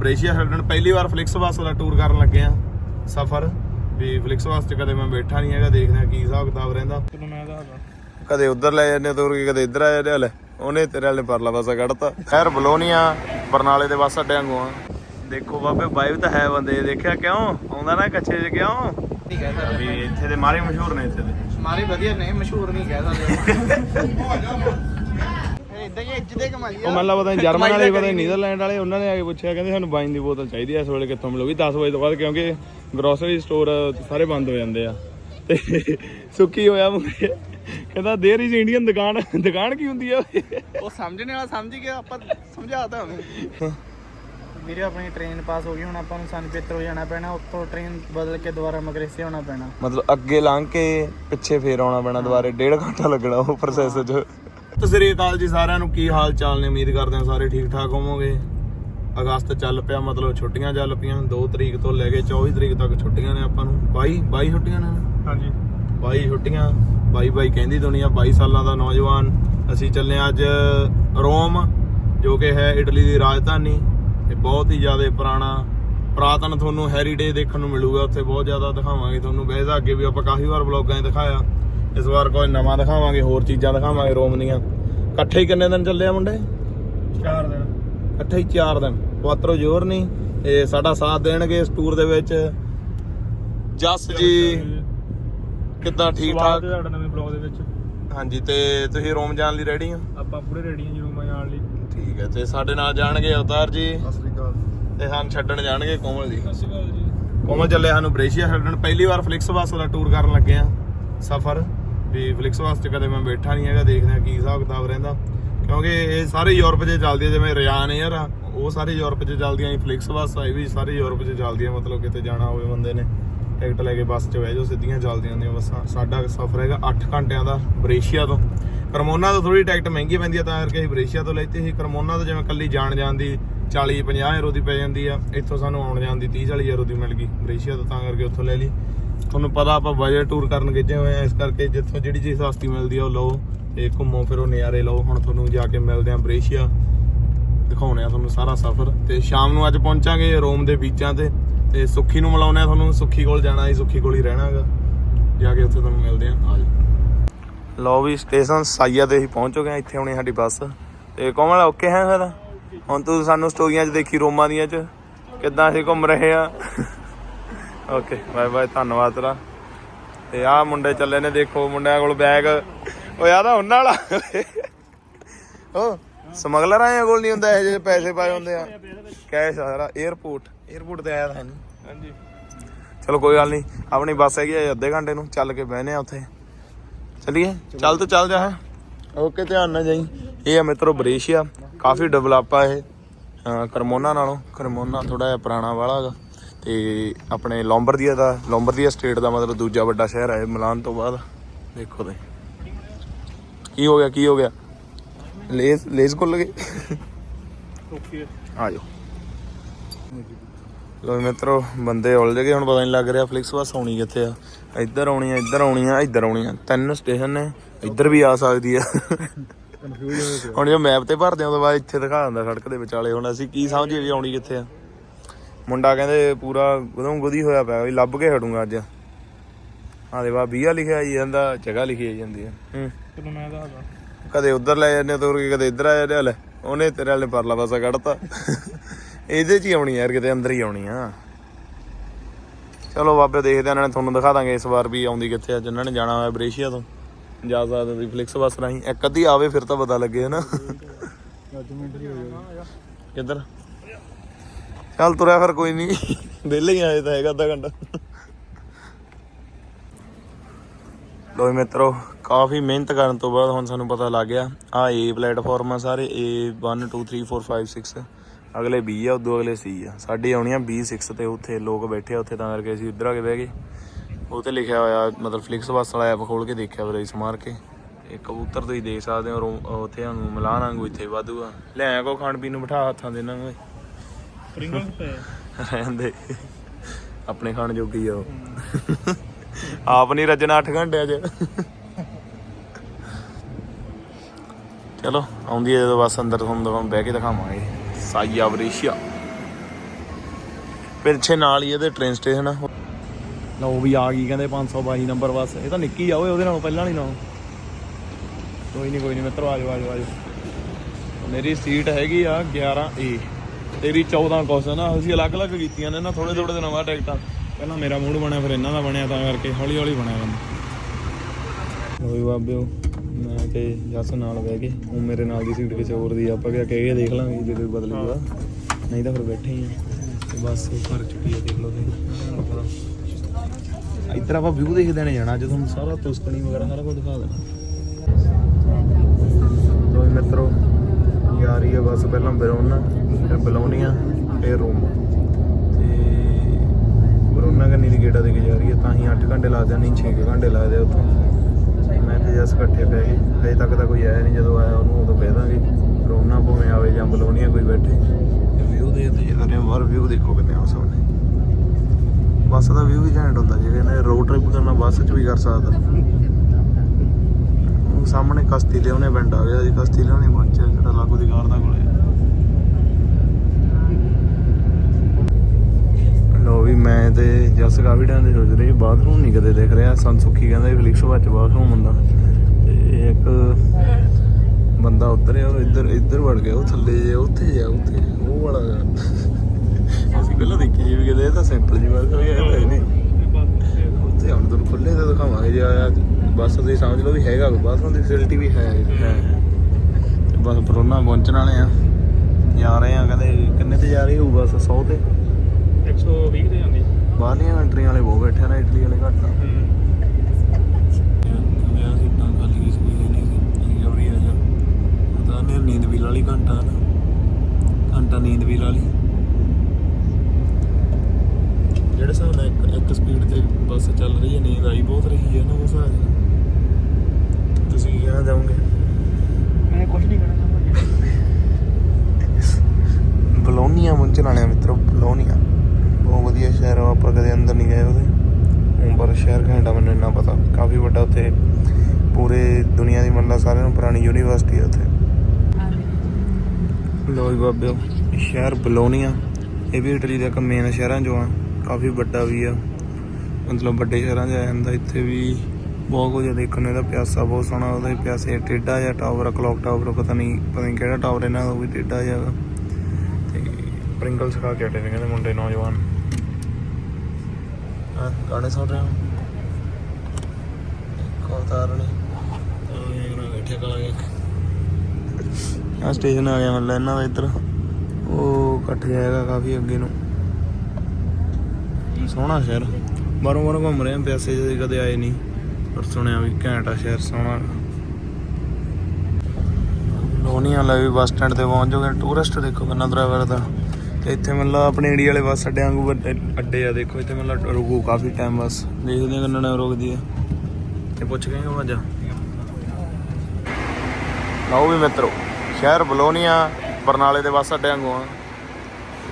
Brescia ਛੱਡਣ ਪਹਿਲੀ ਵਾਰ flakes ਬੱਸ ਦਾ tour ਕਰਨ ਲੱਗੇ ਆ। ਸਫ਼ਰ। ਵੀ ਫਲਿਕਸ ਬੱਸ 'ਚ ਕਦੇ ਮੈਂ ਬੈਠਾ ਨਹੀਂ ਹੈਗਾ ਦੇਖਦੇ ਆ ਕੀ ਹਿਸਾਬ ਕਿਤਾਬ ਰਹਿੰਦਾ। ਤੈਨੂੰ ਮੈਂ ਦੱਸਦਾ ਕਦੇ ਉਧਰ ਲੈ ਜਾਂਦੇ ਤੁਰ ਕੇ ਕਦੇ ਇੱਧਰ ਆ ਜਾਂਦੇ ਹਲੇ ਉਹਨੇ ਤੇਰੇ ਵਾਲੇ ਪਰਲਾ ਪਾਸਾ ਕੱਢਤਾ। ਖੈਰ ਬਲੋਨੀਆ ਬਰਨਾਲੇ ਦੇ ਬੱਸ ਅੱਡੇ ਵਾਂਗੂ ਆ। ਦੇਖੋ ਬਾਬੇ ਵਾਈਬ ਤਾਂ ਹੈ ਬੰਦੇ ਦੇਖਿਆ ਕਿਉਂ? ਆਉਂਦਾ ਨਾ ਕੱਚੇ 'ਚ ਕਿਉਂ? ਠੀਕ ਹੈ ਵੀ ਇੱਥੇ ਦੇ ਮਾਰੇ ਮਸ਼ਹੂਰ ਨੇ ਇੱਥੇ ਦੇ। ਮਾਰੇ ਵਧੀਆ ਨਹੀਂ ਮਸ਼ਹੂਰ ਨਹੀਂ ਕਹਿ ਸਕਦੇ। ਇਹ ਇਦਾਂ ਹੀ ਇੱਜ਼ਤ ਦੇ ਕਮਾਈ ਉਹ ਮੰਨ ਲਾ ਪਤਾ ਨਹੀਂ ਜਰਮਨ ਵਾਲੇ ਪਤਾ ਨਹੀਂ ਨੀਦਰਲੈਂਡ ਵਾਲੇ ਉਹਨਾਂ ਨੇ ਆ ਕੇ ਪੁੱਛਿਆ ਕਹਿੰਦੇ ਸਾਨੂੰ ਵਾਈਨ ਦੀ ਬੋਤਲ ਚਾਹੀਦੀ ਐ ਇਸ ਵੇਲੇ ਕਿੱਥੋਂ ਮਿਲੂਗੀ? 10 ਵਜੇ ਤੋਂ ਬਾਅਦ ਕਿਉਂਕਿ ਗਰੋਸਰੀ ਸਟੋਰ ਸਾਰੇ ਬੰਦ ਹੋ ਜਾਂਦੇ ਆ। ਤੇ ਸੁੱਕੀ ਹੋਇਆ ਮੁੰਡੇ। ਕਹਿੰਦਾ ਦੇਰ ਇਜ਼ ਇੰਡੀਅਨ ਦੁਕਾਨ ਦੁਕਾਨ ਕੀ ਹੁੰਦੀ ਆ? ਉਹ ਸਮਝਣੇ ਵਾਲਾ ਸਮਝ ਗਿਆ ਆਪਾਂ ਸਮਝਾਤਾ ਉਹਨੂੰ। ਵੀਰੇ ਆਪਣੀ ਟ੍ਰੇਨ ਪਾਸ ਹੋ ਗਈ ਹੁਣ ਆਪਾਂ ਨੂੰ ਸਨਪੇਤਰ ਹੋ ਜਾਣਾ ਪੈਣਾ ਉੱਥੋਂ ਟ੍ਰੇਨ ਬਦਲ ਕੇ ਦੁਬਾਰਾ ਮਗਰੇਸੇ ਹੋਣਾ ਪੈਣਾ। ਮਤਲਬ ਅੱਗੇ ਲੰਘ ਕੇ ਪਿੱਛੇ ਫੇਰ ਆਉਣਾ ਪੈਣਾ ਦੁਬਾਰੇ ਡੇਢ ਘੰਟਾ ਲੱਗਣਾ ਉਹ ਪ੍ਰੋਸੈਸ 'ਚ। ਸਤਿ ਸ੍ਰੀ ਅਕਾਲ ਜੀ ਸਾਰਿਆਂ ਨੂੰ ਕੀ ਹਾਲ ਚਾਲ ਨੇ? ਉਮੀਦ ਕਰਦੇ ਹਾਂ ਸਾਰੇ ਠੀਕ ਠਾਕ ਹੋਵੋਗੇ। ਅਗਸਤ ਚੱਲ ਪਿਆ ਮਤਲਬ ਛੁੱਟੀਆਂ ਚੱਲ ਪਈਆਂ। 2 ਤਰੀਕ ਤੋਂ ਲੈ ਕੇ 24 ਤਰੀਕ ਤੱਕ ਛੁੱਟੀਆਂ ਨੇ ਆਪਾਂ ਨੂੰ। 22 22 ਛੁੱਟੀਆਂ ਨੇ? ਹਾਂਜੀ। 22 ਛੁੱਟੀਆਂ। 22 22 ਕਹਿੰਦੀ ਦੁਨੀਆ 22 ਸਾਲਾਂ ਦਾ ਨੌਜਵਾਨ। ਅਸੀਂ ਚੱਲੇ ਅੱਜ ਰੋਮ ਜੋ ਕਿ ਹੈ ਇਟਲੀ ਦੀ ਰਾਜਧਾਨੀ। ਤੇ ਬਹੁਤ ਹੀ ਜ਼ਿਆਦਾ ਪੁਰਾਣਾ ਪ੍ਰਾਤਨ ਤੁਹਾਨੂੰ ਹੈਰੀਟੇਜ ਦੇਖਣ ਨੂੰ ਮਿਲੂਗਾ। ਉੱਥੇ ਬਹੁਤ ਜ਼ਿਆਦਾ ਦਿਖਾਵਾਂਗੇ ਤੁਹਾਨੂੰ। ਵੈਸੇ ਅੱਗੇ ਵੀ ਆਪਾਂ ਕਾਫੀ ਵਾਰ ਵਲੌਗਾਂ 'ਚ ਦਿਖਾਇਆ। ਇਸ ਵਾਰ ਕੋਈ ਨਵਾਂ ਦਿਖਾਵਾਂਗੇ ਹੋਰ ਚੀਜ਼ਾਂ ਦਿਖਾਵਾਂਗੇ ਰੋਮ ਦੀਆਂ। ਇਕੱਠੇ ਹੀ ਕਿੰਨੇ ਦਿਨ ਚੱਲੇ ਆ ਮੁੰਡੇ? 4 ਦਿਨ। ਇਕੱਠੇ ਹੀ 4 ਦਿਨ। ਕੁਆਤਰੋ ਜ਼ੋਰ ਨਹੀਂ। ਇਹ ਸਾਡਾ ਸਾਥ ਦੇਣਗੇ ਇਸ ਟੂਰ ਦੇ ਵਿੱਚ। ਜਸ ਜੀ ਕਿੱਦਾਂ ਠੀਕ ਠਾਕ? ਤੁਹਾਡਾ ਨਵੇਂ ਬਲੌਗ ਦੇ ਵਿੱਚ। ਹਾਂਜੀ ਤੇ ਤੁਸੀਂ ਰੋਮ ਜਾਣ ਲਈ ਰੈਡੀ ਹੋ ਆਪਾਂ ਪੂਰੇ ਰੈਡੀ ਹਾਂ ਜਰੂਰ ਜਾਣ ਲਈ। ਠੀਕ ਹੈ ਤੇ ਸਾਡੇ ਨਾਲ ਜਾਣਗੇ ਅਵਤਾਰ ਜੀ। ਸਤਿ ਸ੍ਰੀ ਅਕਾਲ। ਤੇ ਸਾਨੂੰ ਛੱਡਣ ਜਾਣਗੇ ਕੋਮਲ ਜੀ। ਸਤਿ ਸ੍ਰੀ ਅਕਾਲ ਜੀ। ਕੋਮਲ ਚੱਲੇ ਸਾਨੂੰ ਬ੍ਰੇਸ਼ੀਆ ਛੱਡਣ। ਪਹਿਲੀ ਵਾਰ ਫਲਿਕਸ ਬੱਸ ਦਾ ਟੂਰ ਕਰਨ ਲੱਗੇ ਆ। ਸਫ਼ਰ। ਵੀ ਫਲਿਕਸ ਬੱਸ 'ਚ ਕਦੇ ਮੈਂ ਬੈਠਾ ਨਹੀਂ ਹੈਗਾ, ਦੇਖਦੇ ਆ ਕੀ ਹਿਸਾਬ ਕਿਤਾਬ ਰਹਿੰਦਾ। ਕਿਉਂਕਿ ਇਹ ਸਾਰੇ ਯੂਰਪ 'ਚ ਚੱਲਦੀ ਆ ਜਿਵੇਂ ਰਿਆਨ 에ਅਰ ਆ, ਉਹ ਸਾਰੇ ਯੂਰਪ 'ਚ ਚੱਲਦੀਆਂ ਫਲਿਕਸ ਬੱਸ ਆ, ਇਹ ਵੀ ਸਾਰੇ ਯੂਰਪ 'ਚ ਚੱਲਦੀਆਂ ਮਤਲਬ ਕਿਤੇ ਜਾਣਾ ਹੋਵੇ ਬੰਦੇ ਨੇ, ਟਿਕਟ ਲੈ ਕੇ ਬੱਸ 'ਚ ਬਹਿ ਜਾਓ, ਸਿੱਧੀਆਂ ਚੱਲਦੀਆਂ ਹੁੰਦੀਆਂ ਬੱਸਾਂ। ਸਾਡਾ ਸਫ਼ਰ ਹੈਗਾ 8 ਘੰਟਿਆਂ ਦਾ, ਬ੍ਰੇਸ਼ੀਆ ਤੋਂ। ਕਰਮੋਨਾ ਤੋਂ ਥੋੜੀ ਟਿਕਟ ਮਹਿੰਗੀ ਪੈਂਦੀ ਆ ਤਾਂ ਕਰਕੇ ਅਸੀਂ ਬ੍ਰੇਸ਼ੀਆ ਤੋਂ ਲੈਤੀ ਸੀ। ਕਰਮੋਨਾ ਤੋਂ ਜਿਵੇਂ ਕੱਲੀ ਜਾਣ ਜਾਣ ਦੀ 40 50 ਯੂਰੋ ਦੀ ਪੈ ਜਾਂਦੀ ਆ, ਇੱਥੋਂ ਸਾਨੂੰ ਆਉਣ ਜਾਣ ਦੀ 30 40 ਯੂਰੋ ਦੀ ਮਿਲ ਗਈ ਬ੍ਰੇਸ਼ੀਆ ਤੋਂ, ਤਾਂ ਕਰਕੇ ਉੱਥੋਂ ਲੈ ਲਈ। ਤੁਹਾਨੂੰ ਪਤਾ ਆਪਾਂ ਬਜਟ ਟੂਰ ਕਰਨ ਗਿੱਜੇ ਹੋਏ ਆ, ਇਸ ਕਰਕੇ ਜਿੱਥੋਂ ਜਿਹੜੀ ਚੀਜ਼ ਸਸਤੀ ਮਿਲਦੀ ਆ ਉਹ ਲਓ, ਤੇ ਘੁੰਮੋ ਫਿਰੋ, ਨਜ਼ਾਰੇ ਲਓ। ਹੁਣ ਤੁਹਾਨੂੰ ਜਾ ਕੇ ਮਿਲਦੇ ਆ ਬ੍ਰੇਸ਼ੀਆ। ਦਿਖਾਉਣੇ ਆ ਤੁਹਾਨੂੰ ਸਾਰਾ ਸਫ਼ਰ। ਤੇ ਸ਼ਾਮ ਨੂੰ ਅੱਜ ਪਹੁੰਚਾਂਗੇ ਰੋਮ ਦੇ ਬੀਚਾਂ ਤੇ। ਤੇ ਸੁੱਖੀ ਨੂੰ ਮਿਲਾਉਣੇ ਆ ਤੁਹਾਨੂੰ, ਸੁੱਖੀ ਕੋਲ ਜਾਣਾ ਹੈ ਸੁੱਖੀ ਕੋਲ ਹੀ ਰਹਿਣਾਗਾ। ਜਾ ਕੇ ਉੱਥੇ ਤੁਹਾਨੂੰ ਮਿਲਦੇ ਆ ਆ ਲਓ ਵੀ ਸਟੇਸ਼ਨ, ਸਾਈਆ ਤੇ ਹੀ ਪਹੁੰਚ ਚੁੱਕੇ ਆ, ਇੱਥੇ ਆਉਣੀ ਸਾਡੀ ਬੱਸ। ਤੇ ਕੋਮਲ, ਓਕੇ ਹੈ ਫਿਰ? ਹੁਣ ਤੂੰ ਸਾਨੂੰ ਸਟੋਰੀਆਂ 'ਚ ਦੇਖੀ, ਰੋਮਾਂ ਦੀਆਂ 'ਚ। ਕਿੱਦਾਂ ਅਸੀਂ ਘੁੰਮ ਰਹੇ ਆ? ਓਕੇ ਬਾਏ ਬਾਏ ਧੰਨਵਾਦ ਤਰਾ। ਤੇ ਆਹ ਮੁੰਡੇ ਚੱਲੇ ਨੇ ਦੇਖੋ ਮੁੰਡਿਆਂ ਕੋਲ ਬੈਗ ਓ ਯਾਰ ਉਹਨਾਂ ਵਾਲਾ। ਓ ਸਮਗਲਰ ਆਏ ਕੋਲ ਨਹੀਂ ਹੁੰਦਾ ਇਹ ਜਿਹੇ ਪੈਸੇ ਪਾਏ ਹੁੰਦੇ ਆ। ਕੈਸ਼ ਸਾਰਾ 에어ਪੋਰਟ 에어ਪੋਰਟ ਤੇ ਆਇਆ ਤਾਂ ਹਾਂਜੀ। ਚਲੋ ਕੋਈ ਗੱਲ ਨਹੀਂ ਆਪਣੀ ਬੱਸ ਹੈਗੀ ਆ ਅੱਧੇ ਘੰਟੇ ਨੂੰ ਚੱਲ ਕੇ ਬਹਿਨੇ ਆ ਉੱਥੇ। ਚਲਿਏ? ਚੱਲ ਤੂੰ ਚੱਲ ਜਾ ਓਕੇ ਧਿਆਨ ਨਾਲ ਜਾਈ। ਇਹ ਆ ਮਿੱਤਰੋ ਬਰੇਸ਼ੀਆ ਕਾਫੀ ਡਿਵੈਲਪ ਆ ਇਹ। ਕਰਮੋਨਾ ਨਾਲੋਂ। ਕਰਮੋਨਾ ਥੋੜਾ ਜਿਹਾ ਪੁਰਾਣਾ ਵਾਲਾ ਹੈਗਾ। ਤੇ ਆਪਣੇ ਲੋਂਬਰਦੀਆ ਦਾ ਲੋਂਬਰਦੀਆ ਸਟੇਟ ਦਾ ਮਤਲਬ ਦੂਜਾ ਵੱਡਾ ਸ਼ਹਿਰ ਹੈ ਮਿਲਾਨ ਤੋਂ ਬਾਅਦ। ਦੇਖੋ ਤੇ। ਕੀ ਹੋ ਗਿਆ ਕੀ ਹੋ ਗਿਆ? ਲੇਜ਼ ਲੇਜ਼ ਖੁੱਲ ਗਏ? ਓਕੇ ਆ ਜਾਓ। ਲੋ ਮਿੱਤਰੋ ਬੰਦੇ ਉਲਝ ਗਏ ਹੁਣ ਪਤਾ ਨਹੀਂ ਲੱਗ ਰਿਹਾ ਫਲਿਕਸ ਬੱਸ ਆਉਣੀ ਕਿੱਥੇ ਆ। ਇੱਧਰ ਆਉਣੀ ਆ ਇੱਧਰ ਆਉਣੀ ਆ ਇੱਧਰ ਆਉਣੀ ਆ। ਤਿੰਨ ਸਟੇਸ਼ਨ ਨੇ ਇੱਧਰ ਵੀ ਆ ਸਕਦੀ ਆ। ਹੁਣ ਜੇ ਮੈਪ ਤੇ ਭਰਦੇ ਆ ਉਹਦੇ ਬਾਅਦ ਇੱਥੇ ਦਿਖਾ ਦਿੰਦਾ ਸੜਕ ਦੇ ਵਿਚਾਲੇ। ਹੁਣ ਅਸੀਂ ਕੀ ਸਮਝੀਏ ਵੀ ਆਉਣੀ ਕਿੱਥੇ ਆ। ਮੁੰਡਾ ਕਹਿੰਦੇ ਪੂਰਾ ਗਦੋਂ ਗੁਦੀ ਹੋਇਆ ਪਿਆ ਵੀ ਲੱਭ ਕੇ ਹਟੂੰਗਾ ਅੱਜ। ਆ ਦੇ ਬਾ 20 ਲਿਖਿਆ ਜੀ ਜਾਂਦਾ ਜਗ੍ਹਾ ਲਿਖੀ ਜਾਂਦੀ ਹੂੰ। ਤੈਨੂੰ ਮੈਂ ਦੱਸਦਾ। ਕਦੇ ਉਧਰ ਲੈ ਜਾਂਦੇ ਤੁਰ ਕੇ ਕਦੇ ਇੱਧਰ ਆ ਜਾਂਦੇ ਹਲੇ ਉਹਨੇ ਤੇਰੇ ਵਾਲੇ ਪਰਲਾ ਪਾਸਾ ਕੱਢਤਾ। ਇਹਦੇ ਚ ਹੀ ਆਉਣੀ ਯਾਰ ਕਿਤੇ ਅੰਦਰ ਹੀ ਆਉਣੀ ਆ। ਚਲੋ ਬਾਬੇ ਦੇਖਦੇ ਆ ਇਹਨਾਂ ਨੇ ਤੁਹਾਨੂੰ ਦਿਖਾ ਦਾਂਗੇ ਇਸ ਵਾਰ ਵੀ ਆਉਂਦੀ ਕਿੱਥੇ ਆ। ਜਿਨ੍ਹਾਂ ਨੇ ਜਾਣਾ ਹੋਇਆ ਬ੍ਰੇਸ਼ੀਆ ਤੋਂ ਜਾ ਸਕਦੇ ਤੁਸੀਂ ਫਲਿਕਸ ਬੱਸ ਰਾਹੀਂ। ਇੱਕ ਅੱਧੀ ਆਵੇ ਫਿਰ ਤਾਂ ਪਤਾ ਲੱਗੇ ਹਨਾ। ਹੀ ਹੋ ਕਿੱਧਰ? ਚੱਲ ਤੁਰਿਆ ਫਿਰ ਕੋਈ ਨਹੀਂ ਵਿਹਲੇ ਹੀ ਆਏ ਤਾਂ ਹੈਗਾ ਅੱਧਾ ਘੰਟਾ। ਲੋ ਮਿੱਤਰੋ, ਕਾਫੀ ਮਿਹਨਤ ਕਰਨ ਤੋਂ ਬਾਅਦ ਹੁਣ ਸਾਨੂੰ ਪਤਾ ਲੱਗ ਗਿਆ ਆ ਏ ਪਲੇਟਫਾਰਮ ਆ ਸਾਰੇ ਏ 1 2 3 4 5 6 ਅਗਲੇ B ਆ, ਉਦੋਂ ਅਗਲੇ C ਆ। ਸਾਡੀ ਆਉਣੀ ਆ B6 ਤੇ ਉੱਥੇ ਲੋਕ ਬੈਠੇ ਆ, ਉੱਥੇ ਤਾਂ ਕਰਕੇ ਅਸੀਂ ਉੱਧਰ ਆ ਕੇ ਬਹਿ ਗਏ। ਉਹ ਤੇ ਲਿਖਿਆ ਹੋਇਆ, ਮਤਲਬ ਫਲਿਕਸ ਬੱਸ ਵਾਲਾ ਐਪ ਖੋਲ ਕੇ ਦੇਖਿਆ ਫਿਰ ਅਸੀਂ ਮਾਰ ਕੇ। ਇਹ ਕਬੂਤਰ ਤੁਸੀਂ ਦੇਖ ਸਕਦੇ ਹੋ, ਰੋ- ਉੱਥੇ ਸਾਨੂੰ ਮਿਲਾਨ ਵਾਂਗੂ ਇੱਥੇ ਵਾਧੂ ਆ। ਲੈ ਆਇਆ ਕੋ ਖਾਣ ਪੀਣ ਨੂੰ ਬਿਠਾ ਹੱਥਾਂ ਦੇ ਨਾਲ। ਪ੍ਰਿੰਗਲਸ ਪਏ eh? ਰਹਿੰਦੇ। ਆਪਣੇ ਖਾਣ ਜੋਗੀ ਆ ਉਹ। ਆਪ ਨਹੀਂ ਰੱਜਣਾ 8 ਘੰਟਿਆਂ 'ਚ। ਚਲੋ, ਆਉਂਦੀ ਹੈ ਜਦੋਂ ਬਸ ਅੰਦਰ ਤੁਹਾਨੂੰ ਦਿਖਾਉਂ, ਬਹਿ ਕੇ ਦਿਖਾਵਾਂਗੇ। ਸਾਈਆ ਬ੍ਰੇਸ਼ੀਆ ਪਿੱਛੇ ਨਾਲ ਹੀ ਇਹਦੇ ਟ੍ਰੇਨ ਸਟੇਸ਼ਨ ਆ। ਲਓ ਵੀ ਆ ਗਈ, ਕਹਿੰਦੇ 522 ਨੰਬਰ ਬੱਸ। ਇਹ ਤਾਂ ਨਿੱਕੀ ਆ, ਓਏ, ਉਹਦੇ ਨਾਲੋਂ ਪਹਿਲਾਂ ਨਹੀਂ ਨਾ ਕੋਈ ਨਹੀਂ ਕੋਈ ਨਹੀਂ ਮਿੱਤਰੋ, ਆ ਜਾਓ, ਆ ਮੇਰੀ ਸੀਟ ਹੈਗੀ ਆ 11A ਤੇਰੀ 14 ਕੁਐਸਚਨ ਆ ਅਸੀਂ ਅਲੱਗ-ਅਲੱਗ ਕੀਤੀਆਂ ਨੇ ਨਾ ਥੋੜੇ ਥੋੜੇ ਦਿਨਾਂ ਬਾਅਦ ਟਿਕਟਾਂ। ਪਹਿਲਾਂ ਮੇਰਾ ਮੂਡ ਬਣਿਆ, ਫਿਰ ਇਹਨਾਂ ਦਾ ਬਣਿਆ, ਤਾਂ ਕਰਕੇ ਹੌਲੀ ਹੌਲੀ ਬਣਿਆ ਬੰਦਾ ਲੋਈ ਬਾਬਿਓ, ਮੈਂ ਤੇ ਜੱਸ ਨਾਲ ਬਹਿ ਗਏ ਉਹ ਮੇਰੇ ਨਾਲ ਦੀ ਸੀਟ ਕਿਸੇ ਹੋਰ ਦੀ ਆਪਾਂ ਕਿਹਾ ਕਹਿ ਕੇ ਦੇਖ ਲਾਂਗੇ ਜੇ ਕੋਈ ਬਦਲ ਜੂਗਾ ਨਹੀਂ ਤਾਂ ਫਿਰ ਬੈਠੇ ਹੀ ਆ। ਤੇ ਬਸ ਉਹ ਘਰ ਚੁੱਕੀ ਆ ਦੇਖ ਲਓ ਤੁਸੀਂ। ਇੱਧਰ ਆਪਾਂ ਵਿਊ ਦੇਖਦੇ ਨੇ ਜਾਣਾ ਤੁਹਾਨੂੰ ਸਾਰਾ ਤੁਸਕਣੀ ਵਗੈਰਾ ਸਾਰਾ ਕੁਝ ਦਿਖਾ ਦੇਣਾ। ਲੋ ਮਿੱਤਰੋ ਯਾਰੀ ਹੈ, ਬਸ ਪਹਿਲਾਂ ਬਰੋਨਾ, ਫਿਰ ਬਲੌਨੀਆ, ਫਿਰ ਰੋਮ। ਤੇ ਬਰੋਨਾ ਕੰਨੀ ਦੀ ਗੇੜਾ ਦੇ ਕੇ ਜਾ ਰਹੀ ਹੈ, ਤਾਂ ਹੀ 8 ਘੰਟੇ ਲੱਗਦੇ ਨਹੀਂ 6 ਘੰਟੇ ਲੱਗਦੇ ਆ ਉੱਥੋਂ। ਮੈਂ ਤੇ ਜਸ ਇਕੱਠੇ ਪੈ ਗਏ। ਹਜੇ ਤੱਕ ਤਾਂ ਕੋਈ ਆਇਆ ਨਹੀਂ, ਜਦੋਂ ਆਇਆ ਉਹਨੂੰ ਉਦੋਂ ਕਹਿ ਦਾਂਗੇ। ਰੋਮਨਾ ਭਾਵੇਂ ਆਵੇ ਜਾਂ ਬਲੌਨੀਆ ਕੋਈ ਬੈਠੇ। ਵਿਊ ਦੇਖਦੇ ਜਾ ਰਹੇ ਹਾਂ, ਬਾਹਰ ਵਿਊ ਦੇਖੋ ਕਿੰਨੇ ਆ ਸਾਹਮਣੇ। ਬੱਸ ਦਾ ਵਿਊ ਵੀ ਘੈਂਟ ਹੁੰਦਾ ਜੇ ਕਹਿੰਦੇ ਰੋਡ ਟ੍ਰਿਪ ਕਰਨਾ, ਬੱਸ 'ਚ ਵੀ ਕਰ ਸਕਦਾ। ਉਹ ਸਾਹਮਣੇ ਕਸਤੀ ਲਿਆਉਣੇ ਪਿੰਡ ਆ ਗਿਆ ਜੀ, ਕਸਤੀ ਲਿਆਉਣੇ ਪਹੁੰਚਿਆ ਜਿਹੜਾ ਲਾਗੂ ਦੀ ਕਾਰ ਦਾ ਕੋਲੇ। ਲੋ ਵੀ ਮੈਂ ਤੇ ਜਸ ਕਾਫੀ ਦੇ ਸੋਚ ਰਹੀ ਬਾਥਰੂਮ ਨਹੀਂ ਕਦੇ ਦੇਖ ਰਿਹਾ। ਸੰਤ ਕਹਿੰਦਾ ਫਲਿਕਸ ਵਿੱਚ ਬਾਥਰੂਮ ਹੁੰਦਾ। ਤੇ ਇੱਕ ਬੰਦਾ ਉੱਧਰ ਹੈ ਉਹ ਇੱਧਰ ਇੱਧਰ ਵੜ ਗਿਆ, ਉਹ ਥੱਲੇ ਜੇ, ਉੱਥੇ ਜਾ, ਉੱਥੇ ਉਹ ਵਾਲਾ ਅਸੀਂ ਪਹਿਲਾਂ ਦੇਖੀ ਜੀ ਵੀ ਕਿਤੇ, ਇਹ ਤਾਂ ਸਿੰਪਲ ਜੀ ਬਾਤ ਹੈ ਨਹੀਂ। ਉੱਥੇ ਹੁਣ ਤੁਹਾਨੂੰ ਖੁੱਲੇ ਤੇ ਦਿਖਾਵਾਂਗੇ ਜੇ ਆਇਆ ਬੱਸ ਤੁਸੀਂ ਸਮਝ ਲਓ ਵੀ ਹੈਗਾ ਬਾਥਰੂਮ ਦੀ ਫੈਸਿਲਿਟੀ ਵੀ ਹੈ। ਹੈ ਬਸ ਬਰੋਨਾ ਪਹੁੰਚਣ ਵਾਲੇ ਆ। ਜਾ ਰਹੇ ਆ ਕਹਿੰਦੇ ਕਿੰਨੇ ਤੇ ਜਾ ਰਹੀ ਹੋਊ ਬੱਸ? 100 ਤੇ? 120 ਤੇ ਜਾਂਦੀ। ਬਾਹਰਲੀਆਂ ਕੰਟਰੀਆਂ ਵਾਲੇ ਬਹੁਤ ਬੈਠੇ ਨੇ ਇਟਲੀ ਵਾਲੇ ਘੱਟ ਆ। ਨੀਂਦ ਵੀ ਲਾ ਲਈ ਘੰਟਾ ਨਾ। ਘੰਟਾ ਨੀਂਦ ਵੀ ਲਾ ਲਈ ਜਿਹੜੇ ਹਿਸਾਬ ਨਾਲ ਇੱਕ ਇੱਕ ਸਪੀਡ ਤੇ ਬੱਸ ਚੱਲ ਰਹੀ ਹੈ ਨੀਂਦ ਆਈ ਬਹੁਤ ਰਹੀ ਹੈ ਨਾ ਉਸ ਹਿਸਾਬ ਨਾਲ ਤੁਸੀਂ ਕੀ ਕਹਿਣਾ ਚਾਹੋਗੇ ਮੈਂ ਕੁਝ ਨਹੀਂ ਕਹਿਣਾ ਚਾਹੁੰਦਾ ਬਲੋਨੀਆ ਪਹੁੰਚਣ ਵਾਲੇ ਆ ਮਿੱਤਰੋ ਬਲੋਨੀਆ ਬਹੁਤ ਵਧੀਆ ਸ਼ਹਿਰ ਆ ਆਪਾਂ ਕਦੇ ਅੰਦਰ ਨਹੀਂ ਗਏ ਉਹਦੇ ਹੁਣ ਪਰ ਸ਼ਹਿਰ ਘੈਂਟਾ ਮੈਨੂੰ ਇੰਨਾ ਪਤਾ ਕਾਫੀ ਵੱਡਾ ਉੱਥੇ ਪੂਰੇ ਦੁਨੀਆ ਦੀ ਮੰਨਲਾ ਸਾਰਿਆਂ ਨੂੰ ਪੁਰਾਣੀ ਯੂਨੀਵਰਸਿਟੀ ਹੈ ਉੱਥੇ। ਲੋ ਜੀ ਬਾਬਿਓ ਸ਼ਹਿਰ ਬਲੋਨੀਆ ਇਹ ਵੀ ਇਟਲੀ ਦਾ ਇੱਕ ਮੇਨ ਸ਼ਹਿਰਾਂ ਚੋਂ ਆ ਕਾਫੀ ਵੱਡਾ ਵੀ ਆ। ਮਤਲਬ ਵੱਡੇ ਸ਼ਹਿਰਾਂ 'ਚ ਆ ਜਾਂਦਾ ਇੱਥੇ ਵੀ ਬਹੁਤ ਕੁਝ ਆ ਦੇਖਣ ਨੂੰ ਇਹਦਾ ਪਿਆਸਾ ਬਹੁਤ ਸੋਹਣਾ ਉਹਦਾ ਪਿਆਸੇ ਟੇਡਾ ਜਿਹਾ ਟਾਵਰ ਕਲੌਕ ਟਾਵਰ ਪਤਾ ਨਹੀਂ ਪਤਾ ਨਹੀਂ ਕਿਹੜਾ ਟਾਵਰ ਇਹਨਾਂ ਦਾ ਉਹ ਵੀ ਟੇਡਾ ਜਿਹਾ। ਤੇ ਪ੍ਰਿੰਗਲਸ ਖਾ ਕੇ ਨੇ ਕਹਿੰਦੇ ਮੁੰਡੇ ਨੌਜਵਾਨ। ਹਾਂ ਗਾਣੇ ਸੁਣ ਰਹੇ ਹੋ? ਕੋਤਾਰਣੀ ਬੈਠੇ ਕਲਾਂਗੇ ਆ ਸਟੇਸ਼ਨ ਆ ਗਿਆ ਮਤਲਬ ਇਹਨਾਂ ਦਾ ਇੱਧਰ। ਉਹ ਕੱਟ ਜਾਏਗਾ ਕਾਫੀ ਅੱਗੇ ਨੂੰ। ਸੋਹਣਾ ਸ਼ਹਿਰ। ਬਾਰੋਂ ਬਾਰੋਂ ਘੁੰਮ ਰਹੇ ਆ ਪਿਆਸੇ ਜੇ ਕਦੇ ਆਏ ਨਹੀਂ। ਪਰ ਸੁਣਿਆ ਵੀ ਘੈਂਟ ਆ ਸ਼ਹਿਰ, ਸੋਹਣਾ। ਲੋਨੀਆਂ ਲੈ ਵੀ ਬੱਸ ਸਟੈਂਡ ਤੇ ਪਹੁੰਚ ਜਾਓਗੇ। ਟੂਰਿਸਟ ਦੇਖੋ ਕਿੰਨਾ ਡਰਾਈਵਰ ਦਾ ਤੇ ਇੱਥੇ ਮਤਲਬ ਆਪਣੇ ਇੰਡੀਆ ਵਾਲੇ ਬੱਸ ਅੱਡਿਆਂ ਵਾਂਗੂ ਅੱਡੇ ਆ, ਦੇਖੋ ਇੱਥੇ ਮਤਲਬ ਰੁਕੂ ਕਾਫੀ ਟਾਈਮ ਬੱਸ। ਦੇਖਦੇ ਆ ਕਿੰਨਾ ਟਾਈਮ ਰੁਕਦੀ ਆ ਤੇ ਪੁੱਛ ਗਏ ਮਜਾ ਲਓ ਵੀ ਮਿੱਤਰੋ, ਸ਼ਹਿਰ ਬਲੋਨੀਆ, ਬਰਨਾਲੇ ਦੇ ਬੱਸ ਅੱਡਿਆਂ ਵਾਂਗੂ ਆ।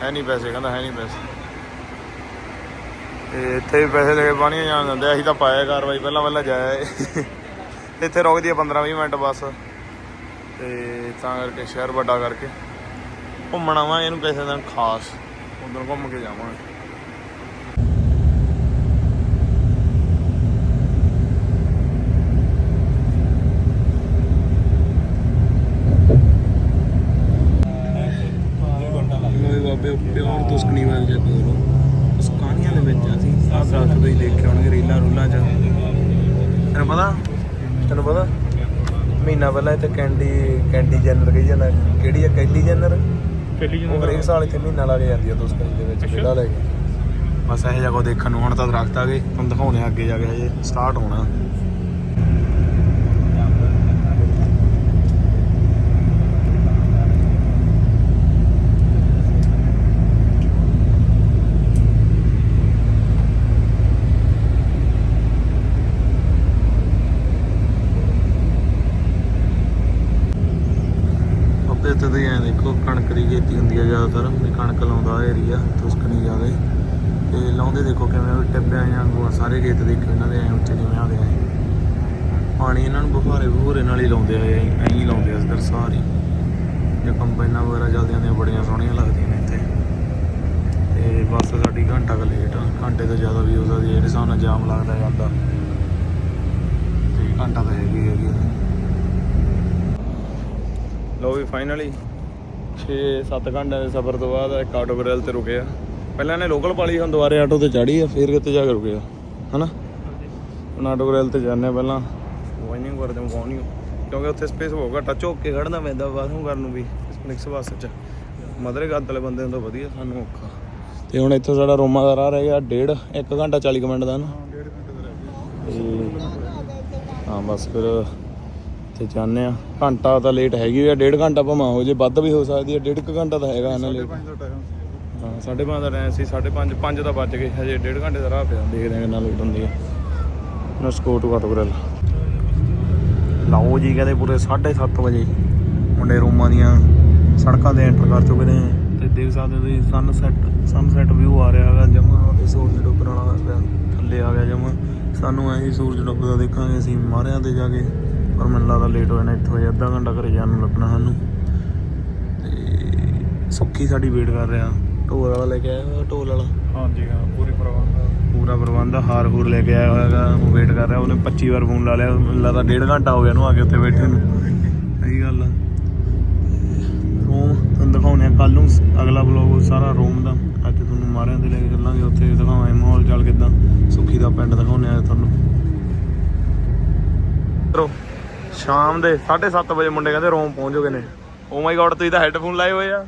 ਹੈ ਨਹੀਂ ਪੈਸੇ, ਕਹਿੰਦਾ ਹੈ ਨਹੀਂ ਪੈਸੇ। ਤੇ ਇੱਥੇ ਵੀ ਪੈਸੇ ਲੈ ਕੇ ਪਾਣੀ ਜਾਣ ਦਿੰਦੇ ਅਸੀਂ ਤਾਂ ਪਾਇਆ ਕਾਰਵਾਈ, ਪਹਿਲਾਂ ਪਹਿਲਾਂ ਜਾਇਆ ਇੱਥੇ ਰੁਕਦੀ ਆ 15 20 ਮਿੰਟ ਬੱਸ। ਤੇ ਤਾਂ ਕਰਕੇ ਸ਼ਹਿਰ ਵੱਡਾ ਕਰਕੇ ਘੁੰਮਣ ਆਵਾਂਗੇ ਇਹਨੂੰ ਕਿਸੇ ਦਿਨ ਖਾਸ। ਉਧਰ ਘੁੰਮ ਕੇ ਜਾਵਾਂਗੇ। ਕਿਹੜੀ ਆ ਕੈਲੀ ਜਨਰ? ਪਹਿਲੀ ਉਹ ਹਰੇਕ ਸਾਲ ਇੱਥੇ ਮਹੀਨਾ ਲੱਗ ਜਾਂਦੀ ਆ ਤੁਸਕਣੀ ਦੇ ਵਿੱਚ ਵਿਹੜਾ ਲੈ ਕੇ। ਬਸ ਇਹੋ ਜਿਹਾ ਕੋ ਦੇਖਣ ਨੂੰ ਹੁਣ ਤਾਂ ਦਰਖਤ ਆ ਗਏ ਤੁਹਾਨੂੰ ਦਿਖਾਉਣੇ ਆ ਅੱਗੇ ਜਾ ਕੇ ਹਜੇ ਸਟਾਰਟ ਹੋਣਾ। ਇੱਥੇ ਤੇ ਤੇ ਐਂ ਦੇਖੋ, ਕਣਕ ਦੀ ਖੇਤੀ ਹੁੰਦੀ ਆ ਜ਼ਿਆਦਾਤਰ, ਵੀ ਕਣਕ ਲਾਉਂਦਾ ਏਰੀਆ ਤੁਸਕਣੀ ਜ਼ਿਆਦੇ। ਤੇ ਲਾਉਂਦੇ ਦੇਖੋ ਕਿਵੇਂ ਉਹ ਟੱਬਿਆਂ ਵਾਂਗੂ ਆ ਸਾਰੇ ਖੇਤ ਦੇਖੋ ਇਹਨਾਂ ਦੇ, ਐਂ ਉੱਚੇ ਜਿਵੇਂ ਆਉਂਦੇ ਆ। ਪਾਣੀ ਇਹਨਾਂ ਨੂੰ ਬਫਾਰੇ ਬਫੂਰੇ ਨਾਲ ਹੀ ਲਾਉਂਦੇ ਆ, ਐਂ ਹੀ ਲਾਉਂਦੇ ਆ ਇਧਰ ਸਾਰੀ। ਜਾਂ ਕੰਬਾਈਨਾਂ ਵਗੈਰਾ ਚੱਲਦੀਆਂ ਨੇ ਬੜੀਆਂ ਸੋਹਣੀਆਂ ਲੱਗਦੀਆਂ ਨੇ ਇੱਥੇ। ਤੇ ਬਸ ਸਾਡੀ ਘੰਟਾ ਕੁ ਲੇਟ ਆ, ਘੰਟੇ ਤੋਂ ਜ਼ਿਆਦਾ ਵੀ ਹੋ ਸਕਦੀ ਹੈ ਜਿਹੜੇ ਹਿਸਾਬ ਨਾਲ ਜਾਮ ਲੱਗਦਾ ਜਾਂਦਾ। ਤੇ ਘੰਟਾ ਤਾਂ ਹੈਗੀ ਹੈਗੀ ਲਓ ਵੀ ਫਾਈਨਲੀ 6-7 ਘੰਟਿਆਂ ਦੇ ਸਫ਼ਰ ਤੋਂ ਬਾਅਦ ਇੱਕ ਆਟੋ ਗਰਲ ਤੇ ਰੁਕੇ ਆ। ਪਹਿਲਾਂ ਇਹਨੇ ਲੋਕਲ ਪਾਲੀ ਹੁਣ ਦੁਬਾਰੇ ਆਟੋ ਤੇ ਚੜੀ ਆ ਫਿਰ ਕਿਤੇ ਜਾ ਕੇ ਰੁਕੇ ਆ ਹਨਾ? ਹੁਣ ਆਟੋ ਗਰਲ ਤੇ ਜਾਂਦੇ ਪਹਿਲਾਂ। ਵਾਈਨਿੰਗ ਕਰਦੇ ਮਕਾਉਣੀ ਕਿਉਂਕਿ ਉੱਥੇ ਸਪੇਸ ਘੱਟ ਆ ਝੁੱਕ ਕੇ ਖੜਨਾ ਪੈਂਦਾ ਬਾਥਰੂਮ ਕਰਨ ਨੂੰ ਵੀ ਨਿਕਸ ਬੱਸ ਚ। ਮਦਰੇ ਗੱਦ ਵਾਲੇ ਬੰਦੇ ਨੂੰ ਤਾਂ ਵਧੀਆ ਸਾਨੂੰ ਔਖਾ। ਤੇ ਹੁਣ ਇੱਥੋਂ ਸਾਡਾ ਰੋਮਾ ਦਾ ਰਾਹ ਰਹਿ ਗਿਆ ਡੇਢ 1 ਘੰਟਾ 40 ਕੁ ਮਿੰਟ ਦਾ ਨਾ। ਡੇਢ ਘੰਟੇ ਦਾ ਰਹਿ ਗਿਆ। ਹਾਂ ਬਸ ਫਿਰ ਤੇ ਜਾਂਦੇ ਆ ਘੰਟਾ ਤਾਂ ਲੇਟ ਹੈਗੀ ਆ ਡੇਢ ਘੰਟਾ ਭਾਵੇਂ ਹੋ ਜੇ ਵੱਧ ਵੀ ਹੋ ਸਕਦੀ ਹੈ ਡੇਢ ਕੁ ਘੰਟਾ ਤਾਂ ਹੈਗਾ ਇਹਨਾਂ ਲੇਟ ਪੰਜ ਦਾ ਟਾਈਮ ਹਾਂ 5:30 ਦਾ ਟਾਈਮ ਸੀ 5:30 5 ਤਾਂ ਵੱਜ ਗਏ ਹਜੇ ਡੇਢ ਘੰਟੇ ਦਾ ਰਾਹ ਪਿਆ ਦੇਖਦੇ ਆ ਕਿੰਨਾ ਲੇਟ ਹੁੰਦੀ ਹੈ ਨਸਕੋ ਟੂ ਕਟਗਰਲ ਲਾਓ ਜੀ ਕਹਿੰਦੇ ਪੂਰੇ 7:30 ਵਜੇ ਮੁੰਡੇ ਰੂਮਾਂ ਦੀਆਂ ਸੜਕਾਂ ਤੇ ਐਂਟਰ ਕਰ ਚੁੱਕੇ ਨੇ। ਤੇ ਦੇਖ ਸਕਦੇ ਹੋ ਤੁਸੀਂ ਸਨਸੈਟ ਸਨਸੈਟ ਵਿਊ ਆ ਰਿਹਾ ਹੈਗਾ ਜਮਾ ਤੇ ਸੂਰਜ ਡੁੱਬਣ ਵਾਲਾ। ਥੱਲੇ ਆ ਗਿਆ ਜਮਾ। ਸਾਨੂੰ ਐਂ ਹੀ ਸੂਰਜ ਡੁੱਬਦਾ ਦੇਖਾਂਗੇ ਅਸੀਂ ਮਾਰਿਆਂ ਤੇ ਜਾ ਕੇ। ਪਰ ਮੈਨੂੰ ਲੱਗਦਾ ਲੇਟ ਹੋ ਜਾਣਾ ਇੱਥੋਂ ਹਜੇ ਅੱਧਾ ਘੰਟਾ ਘਰੇ ਜਾਣ ਨੂੰ ਲੱਗਣਾ ਸਾਨੂੰ। ਤੇ ਸੁੱਖੀ ਸਾਡੀ ਵੇਟ ਕਰ ਰਿਹਾ। ਢੋਲ ਵਾਲਾ ਲੈ ਕੇ ਆਇਆ ਹੋਇਆ ਢੋਲ ਵਾਲਾ। ਹਾਂਜੀ ਹਾਂ ਪੂਰੀ ਪ੍ਰਬੰਧ ਪੂਰਾ ਪ੍ਰਬੰਧ ਹਾਰ ਹੂਰ ਲੈ ਕੇ ਆਇਆ ਹੋਇਆ ਹੈਗਾ ਉਹ ਵੇਟ ਕਰ ਰਿਹਾ ਉਹਨੇ 25 ਵਾਰ ਫੋਨ ਲਾ ਲਿਆ ਮੈਨੂੰ ਲੱਗਦਾ ਡੇਢ ਘੰਟਾ ਹੋ ਗਿਆ ਉਹਨੂੰ ਆ ਕੇ ਉੱਥੇ ਬੈਠੇ ਨੂੰ। ਸਹੀ ਗੱਲ ਆ। ਰੋਮ ਤੁਹਾਨੂੰ ਦਿਖਾਉਂਦੇ ਆ ਕੱਲ ਨੂੰ ਅਗਲਾ ਵਲੌਗ ਸਾਰਾ ਰੋਮ ਦਾ। ਅੱਜ ਤੁਹਾਨੂੰ ਮਾਰਿਆਂ ਤੇ ਲੈ ਕੇ ਚੱਲਾਂਗੇ ਉੱਥੇ ਦਿਖਾਵਾਂਗੇ ਮਾਹੌਲ ਚੱਲ ਕਿਦਾਂ। ਸੁੱਖੀ ਦਾ ਪਿੰਡ ਦਿਖਾਉਂਦੇ ਆ ਤੁਹਾਨੂੰ। ਮਿੱਤਰੋ ਸ਼ਾਮ ਦੇ 7:30 ਵਜੇ ਮੁੰਡੇ ਕਹਿੰਦੇ ਰੋਮ ਪਹੁੰਚ ਗਏ ਨੇ। ਓ ਮਾਈ ਗॉड ਤੁਸੀਂ ਤਾਂ ਹੈੱਡਫੋਨ ਲਾਏ ਹੋਏ ਆ।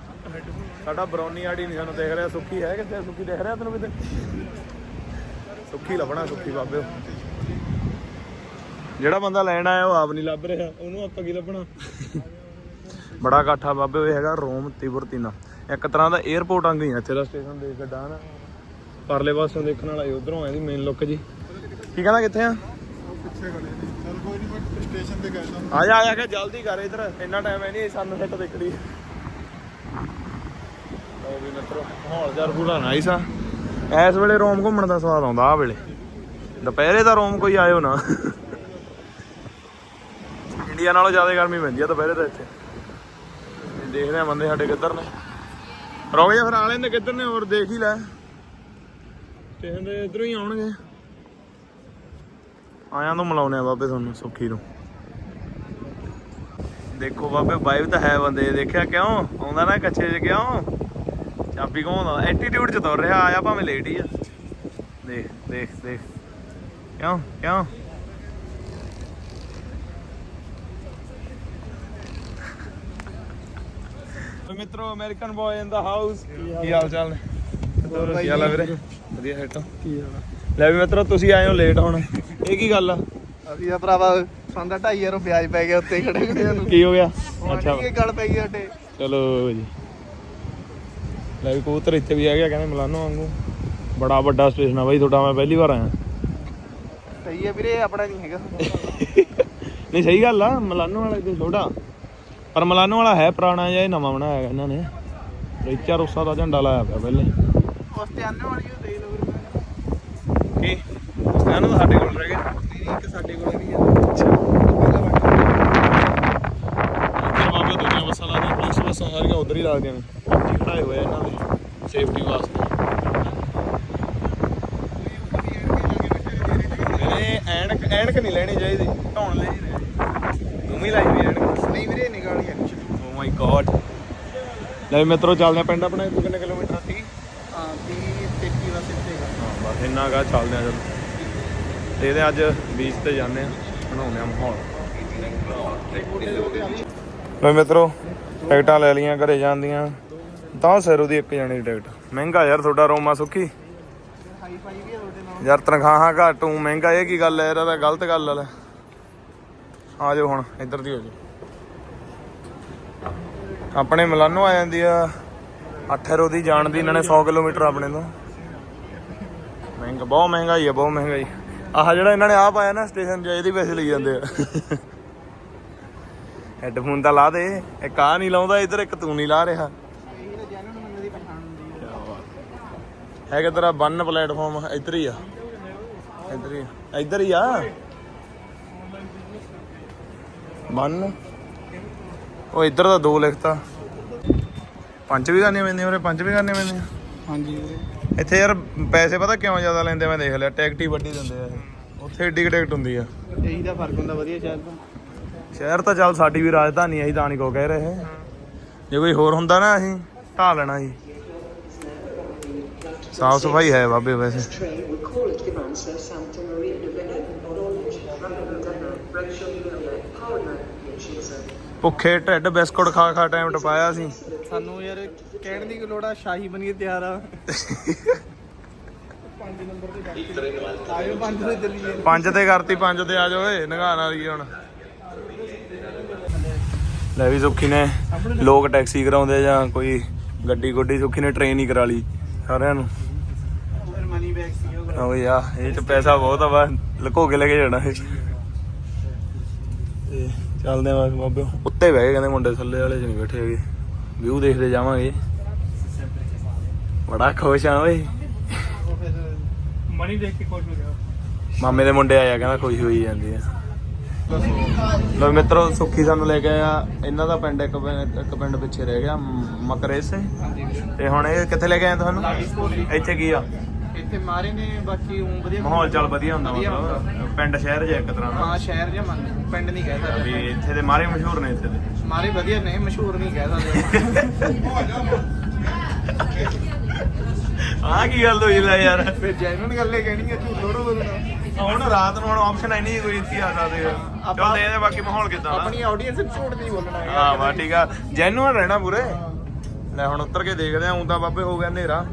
ਸਾਡਾ ਬਰੌਨੀ ਆੜੀ ਨਹੀਂ ਸਾਨੂੰ ਦੇਖ ਰਿਹਾ, ਸੁੱਖੀ ਹੈ ਕਿੱਥੇ? ਸੁੱਖੀ ਦੇਖ ਰਿਹਾ ਤੈਨੂੰ ਕਿਤੇ ਸੁੱਖੀ ਲੱਭਣਾ, ਸੁੱਖੀ ਬਾਬੇ। ਜਿਹੜਾ ਬੰਦਾ ਲੈਣ ਆਇਆ ਉਹ ਆਪ ਨਹੀਂ ਲੱਭ ਰਿਹਾ, ਉਹਨੂੰ ਆਪਾਂ ਕੀ ਲੱਭਣਾ? ਬੜਾ ਇਕੱਠਾ ਬਾਬੇ ਹੋਏ ਹੈਗਾ ਰੋਮ ਤਿਬਰਤੀਨਾ। ਇੱਕ ਤਰ੍ਹਾਂ ਦਾ 에어ਪੋਰਟ ਵਾਂਗ ਹੀ ਆ ਇੱਥੇ ਦਾ ਸਟੇਸ਼ਨ ਦੇਖ ਕੇ ਡਾਂ ਪਰਲੇ ਪਾਸੋਂ ਦੇਖਣ ਵਾਲਾ ਉਧਰੋਂ ਆਇਆ ਇਹਦੀ ਮੇਨ ਲੁੱਕ ਜੀ। ਕੀ ਕਹਿੰਦਾ, ਕਿੱਥੇ ਆ? ਪਿੱਛੇ ਗਲੇ ਚੱਲ ਕੋਈ ਨਹੀਂ ਸਟੇਸ਼ਨ ਤੇ ਆ ਜਾ ਆ ਜਾ ਕੇ ਜਲਦੀ ਕਰ ਇਧਰ। ਇੰਨਾ ਟਾਈਮ ਹੈ ਨਹੀਂ ਸਾਨੂੰ ਸੈੱਟ ਦੇਖੜੀ ਲਓ ਵੀ ਮਿੱਤਰੋ ਮਾਹੌਲ ਜਰ ਪੂਰਾ ਨਾਈਸ ਆ। ਇਸ ਵੇਲੇ ਰੋਮ ਘੁੰਮਣ ਦਾ ਸਵਾਦ ਆਉਂਦਾ ਆ ਵੇਲੇ। ਦੁਪਹਿਰੇ ਤਾਂ ਰੋਮ ਕੋਈ ਆਇਓ ਨਾ। ਇੰਡੀਆ ਨਾਲੋਂ ਜ਼ਿਆਦਾ ਗਰਮੀ ਪੈਂਦੀ ਆ ਦੁਪਹਿਰੇ ਤਾਂ ਇੱਥੇ। ਦੇਖਦੇ ਆ ਬੰਦੇ ਸਾਡੇ ਕਿੱਧਰ ਨੇ। ਜਾ ਫਿਰ ਆਲੇ ਨੇ ਕਿੱਧਰ ਨੇ ਹੋਰ ਦੇਖ ਹੀ ਲੈ। ਸਟੇਸ਼ਨ ਦੇ ਇਧਰੋਂ ਹੀ ਆਉਣਗੇ। ਆਇਆਂ ਤੋਂ ਮਿਲਾਉਨੇ ਆ ਬਾਬੇ ਤੁਹਾਨੂੰ ਸੁੱਖੀ ਨੂੰ ਦੇਖੋ ਬਾਬੇ ਵਾਈਬ ਤਾਂ ਹੈ ਬੰਦੇ ਦੇਖਿਆ ਕਿਉਂ? ਆਉਂਦਾ ਨਾ ਕੱਚੇ 'ਚ ਕਿਉਂ? ਚਾਬੀ ਘੁਮਾਉਂਦਾ ਐਟੀਟਿਊਡ 'ਚ ਤੁਰ ਰਿਹਾ ਆਇਆ ਭਾਵੇਂ ਲੇਟ ਹੀ ਆ। ਦੇਖ ਦੇਖ ਦੇਖ। ਕਿਉਂ? ਕਿਉਂ? ਮਿੱਤਰੋ American boy in the house ਕੀ ਹਾਲ? ਚਾਲ ਨੇ? ਕੀ ਹਾਲ ਆ ਵੀਰੇ? ਵਧੀਆ ਤਾਂ ਕੀ ਹਾਲ ਲੈ ਵੀ ਮਿੱਤਰੋ ਤੁਸੀਂ ਆਏ ਹੋ ਲੇਟ ਹੁਣ। ਇਹ ਕੀ ਗੱਲ ਆ? ਅਸੀਂ ਆ ਭਰਾਵਾ ਸੰਦਾ 2.5 ਯਾਰੋ ਵਿਆਜ ਪੈ ਗਿਆ ਉੱਤੇ ਖੜੇ ਖੜੇ ਨੂੰ। ਕੀ ਹੋ ਗਿਆ? ਅੱਛਾ। ਇਹ ਗੱਲ ਪੈ ਗਈ ਸਾਡੇ ਚਲੋ ਜੀ। ਲੈ ਵੀ ਕਬੂਤਰ ਇੱਥੇ ਵੀ ਆ ਗਿਆ ਕਹਿੰਦੇ ਮਿਲਾਨੋ ਵਾਂਗੂ। ਬੜਾ ਵੱਡਾ ਸਟੇਸ਼ਨ ਆ ਬਾਈ ਤੁਹਾਡਾ ਮੈਂ ਪਹਿਲੀ ਵਾਰ ਆਇਆ। ਸਹੀ ਹੈ ਵੀਰੇ ਆਪਣਾ ਨਹੀਂ ਹੈਗਾ। ਨਹੀਂ ਸਹੀ ਗੱਲ ਆ ਮਿਲਾਨੋ ਵਾਲਾ ਤੇ ਛੋਟਾ। ਪਰ ਮਿਲਾਨੋ ਵਾਲਾ ਹੈ ਪੁਰਾਣਾ ਜਿਹਾ ਇਹ ਨਵਾਂ ਬਣਾਇਆ ਹੈਗਾ ਇਹਨਾਂ ਨੇ। ਰਿਚਾ ਰੋਸਾ ਦਾ ਝੰਡਾ ਲਾਇਆ ਪਿਆ ਪਹਿਲੇ। ਉਸ ਤੇ ਆਨੇ ਵਾਲੀ ਉਹ ਦੇ ਲਓ ਵੀਰੇ। ਕੀ? ਸਟੈਂਡ ਤਾਂ ਸਾਡੇ ਕੋਲ ਰਹਿ ਇੱਕ ਸਾਡੇ ਕੋਲ ਵੀ ਆ। ਅੱਛਾ ਪਹਿਲਾਂ ਵੱਡਾ ਉੱਧਰ ਬਾਬੇ ਦੁਨੀਆ ਬੱਸਾਂ ਲਾਦੀਆਂ ਪੁਲਿਸ ਬੱਸਾਂ ਸਾਰੀਆਂ ਉਧਰ ਹੀ ਲੱਗਦੀਆਂ ਨੇ। ਜੀ ਖੜਾਏ ਹੋਏ ਆ ਇਹਨਾਂ ਦੇ। ਸੇਫਟੀ ਵਾਸਤੇ। ਵੀਰੇ ਐਨਕ ਐਨਕ ਨਹੀਂ ਲੈਣੀ ਚਾਹੀਦੀ। ਧੌਣ ਲਈ ਤੂੰ ਵੀ ਲਾਈ ਵੀ ਐਨਕ। ਨਹੀਂ ਵੀਰੇ ਨਿਗਾਲੀ ਹੈ ਕੁਛ। ਓ ਮਾਈ ਗॉड ਲੈ ਵੀ ਮਿੱਤਰੋ ਚੱਲਦੇ ਆ ਪਿੰਡ ਆਪਣੇ। ਕਿੰਨੇ ਕਿਲੋਮੀਟਰ ਆ? 30 ਹਾਂ 30 33 ਵਸੇ ਤੇ ਹਾਂ ਬਸ ਇੰਨਾ ਕਾ ਚੱਲਦੇ ਆ ਚਲੋ। ਤੇ ਇਹਦੇ ਅੱਜ ਬੀਚ ਤੇ ਜਾਂਦੇ ਆ ਬਣਾਉਂਦੇ ਆ ਮਾਹੌਲ। ਲੈ ਮਿੱਤਰੋ, ਟਿਕਟਾਂ ਲੈ ਲਈਆਂ, ਘਰੇ ਜਾਂਦੀਆਂ ਤਾਂ ਸਿਰ ਉਹਦੀ ਇੱਕ ਜਾਣੀ ਦੀ ਟਿਕਟ। ਮਹਿੰਗਾ ਯਾਰ ਤੁਹਾਡਾ ਰੋਮਾ ਸੁੱਖੀ। ਯਾਰ ਤਨਖਾਹਾਂ ਘੱਟ ਹੂੰ ਮਹਿੰਗਾ ਇਹ ਕੀ ਗੱਲ ਹੈ, ਇਹਦਾ ਤਾਂ ਗਲਤ ਗੱਲ ਆ ਲੈ। ਆ ਜਾਓ ਹੁਣ, ਇੱਧਰ ਦੀ ਹੋ ਜਾਓ। ਆਪਣੇ ਮਿਲਾਨੋ ਆ ਜਾਂਦੀ ਆ। 8 ਰੋ ਦੀ ਜਾਣ ਦੀ, ਇਹਨਾਂ ਨੇ 100 ਕਿਲੋਮੀਟਰ ਆਪਣੇ ਤੋਂ। ਮਹਿੰਗਾ, ਬਹੁਤ ਮਹਿੰਗਾ ਹੀ ਆ, ਬਹੁਤ ਮਹਿੰਗਾ ਹੀ ਆਹ ਜਿਹੜਾ ਇਹਨਾਂ ਨੇ ਆਹ ਪਾਇਆ ਨਾ ਸਟੇਸ਼ਨ 'ਚ, ਇਹਦੇ ਪੈਸੇ ਲਈ ਜਾਂਦੇ ਆ। ਹੈੱਡਫੋਨ ਤਾਂ ਲਾ ਦੇ, ਇੱਕ ਆ ਨਹੀਂ ਲਾਉਂਦਾ, ਇੱਧਰ ਇੱਕ ਤੂੰ ਨਹੀਂ ਲਾ ਰਿਹਾ। ਇਹੀ ਤੇਰਾ ਬੰਨ ਪਲੇਟਫਾਰਮ, ਇੱਧਰ ਹੀ ਆ। ਇੱਧਰ ਹੀ ਆ। ਇੱਧਰ ਹੀ ਆ। ਬੰਨ। ਉਹ ਇੱਧਰ ਦਾ ਦੋ ਲਿਖਤਾ। ਪੰਜ ਵੀ ਕਰਨੀਆਂ ਪੈਂਦੀਆਂ ਉਰੇ ਪੰਜ ਵੀ ਕਰਨੇ ਪੈਂਦੇ ਹਾਂਜੀ ਇੱਥੇ ਯਾਰ ਪੈਸੇ ਪਤਾ ਕਿਉਂ ਜ਼ਿਆਦਾ ਲੈਂਦੇ ਮੈਂ ਦੇਖ ਲਿਆ ਟਿਕਟ ਹੀ ਵੱਡੀ ਦਿੰਦੇ ਆ ਇਹ। ਉੱਥੇ ਏਡੀ ਟਿਕਟ ਹੁੰਦੀ ਆ। ਇਹੀ ਦਾ ਫ਼ਰਕ ਹੁੰਦਾ ਵਧੀਆ ਸ਼ਹਿਰ ਦਾ ਸ਼ਹਿਰ ਤਾਂ ਚੱਲ ਸਾਡੀ ਵੀ ਰਾਜਧਾਨੀ ਆ ਅਸੀਂ ਤਾਂ ਨਹੀਂ ਕੋ ਕਹਿ ਰਹੇ ਜੇ ਕੋਈ ਹੋਰ ਹੁੰਦਾ ਨਾ ਅਸੀਂ ਢਾ ਲੈਣਾ ਸੀ ਸਾਫ਼ ਸਫ਼ਾਈ ਹੈ ਬਾਬੇ ਵੈਸੇ। train will call at Santa Maria Parma. ਭੁੱਖੇ ਢਿੱਡ ਬਿਸਕੁਟ ਖਾ ਖਾ ਟਾਈਮ ਟਪਾਇਆ ਸੀ। ਸਾਨੂੰ ਯਾਰ ਕਹਿਣ ਦੀ ਕੋਈ ਲੋੜ ਆ, ਸ਼ਾਹੀ ਪਨੀਰ ਤਿਆਰ ਆ। ਪੰਜ ਨੰਬਰ ਤੇ ਬਾਕੀ ਆਇਓ, ਪੰਜ ਤੇ ਚੱਲੀਏ। ਪੰਜ ਤੇ ਕਰਤੀ, ਪੰਜ ਤੇ ਆ ਜਾਓ ਓਏ ਨਗਾਣ ਵਾਲੀ ਹੁਣ। ਲੈ ਵੀ ਸੁੱਖੀ ਨੇ, ਲੋਕ ਟੈਕਸੀ ਕਰਾਉਂਦੇ ਜਾਂ ਕੋਈ ਗੱਡੀ ਗੁੱਡੀ ਸੁੱਖੀ ਨੇ ਟ੍ਰੇਨ ਹੀ ਕਰਾ ਲਈ ਸਾਰਿਆਂ ਨੂੰ। ਫਿਰ ਮਨੀ ਬੈਗ ਸੀ ਉਹ ਓ ਯਾ ਇਹ ਚ ਪੈਸਾ ਬਹੁਤ ਆ ਵਾ ਲੁਕੋ ਕੇ ਲੈ ਕੇ ਜਾਣਾ ਇਹ। ਚੱਲਦੇ ਆ ਬਾਬੇ ਉੱਤੇ ਬਹਿ ਗਏ ਕਹਿੰਦੇ ਮੁੰਡੇ ਥੱਲੇ ਵਾਲੇ ਚ ਨਹੀਂ ਬੈਠੇ ਹੈਗੇ। ਵਿਊ ਦੇਖਦੇ ਜਾਵਾਂਗੇ। ਬੜਾ ਖੁਸ਼ ਆ ਓਏ। ਮਨੀ ਦੇਖ ਕੇ ਖੁਸ਼ ਹੋ ਗਿਆ। ਮਾਮੇ ਦੇ ਮੁੰਡੇ ਆਇਆ ਕਹਿੰਦਾ ਖੁਸ਼ੀ ਹੋਈ ਜਾਂਦੀ ਆ। ਲੋ ਮਿੱਤਰੋ ਸੁੱਖੀ ਸਾਨੂੰ ਲੈ ਕੇ ਆਇਆ। ਇਹਨਾਂ ਦਾ ਪਿੰਡ ਇੱਕ ਪਿੰਡ- ਇੱਕ ਪਿੰਡ ਪਿੱਛੇ ਰਹਿ ਗਿਆ ਮਕਰੇਸੇ। ਤੇ ਹੁਣ ਇਹ ਕਿੱਥੇ ਲੈ ਕੇ ਆਏ ਤੁਹਾਨੂੰ? ਇੱਥੇ ਕੀ ਆ? ਇੱਥੇ ਮਾਰੇ ਨੇ ਬਾਕੀ ਉਹ ਵਧੀਆ ਮਾਹੌਲ ਚੱਲ ਵਧੀਆ ਹੁੰਦਾ ਮਤਲਬ। ਪਿੰਡ ਸ਼ਹਿਰ ਜਿਹਾ ਇੱਕ ਤਰ੍ਹਾਂ ਦਾ। ਹਾਂ ਸ਼ਹਿਰ ਜਿਹਾ ਮੰਨ ਪਿੰਡ ਨਹੀਂ ਕਹਿ ਵੀ ਸਕਦੇ ਇੱਥੇ ਦੇ ਮਾਰੇ ਮਸ਼ਹੂਰ ਨੇ ਇੱਥੇ ਦੇ। ਮਾਰੇ ਵਧੀਆ ਨੇ ਮਸ਼ਹੂਰ ਨਹੀਂ ਕਹਿ ਸਕਦੇ। ਆਹ ਕੀ ਗੱਲ ਹੋਈ ਲੈ ਯਾਰ। ਫਿਰ ਜੈਨੂਨ ਗੱਲੇ ਕਹਿਣੀ ਹੈ ਝੂਠ ਥੋੜੋ ਬੋਲਣਾ। ਹੁਣ ਰਾਤ ਨੂੰ ਹੁਣ ਆਪਸ਼ਨ ਆਈ ਨਹੀਂ ਕੋਈ ਇੱਥੇ ਆ ਸਕਦੇ। ਆ ਚੱਲ ਦੇਖਦੇ ਆ ਬਾਕੀ ਮਾਹੌਲ ਕਿਦਾਂ ਦਾ। ਆਪਣੀ ਆਡੀਅנס ਨੂੰ ਝੂਠ ਨਹੀਂ ਬੋਲਣਾ। ਹਾਂ ਵਾ ਠੀਕ ਆ। ਜੈਨੂਅਨ ਰਹਿਣਾ ਪੂਰੇ। ਲੈ ਹੁਣ ਉੱਤਰ ਕੇ ਦੇਖਦੇ ਆ ਤਾਂ ਬਾਬੇ ਹੋ ਗਿਆ ਹਨੇਰਾ।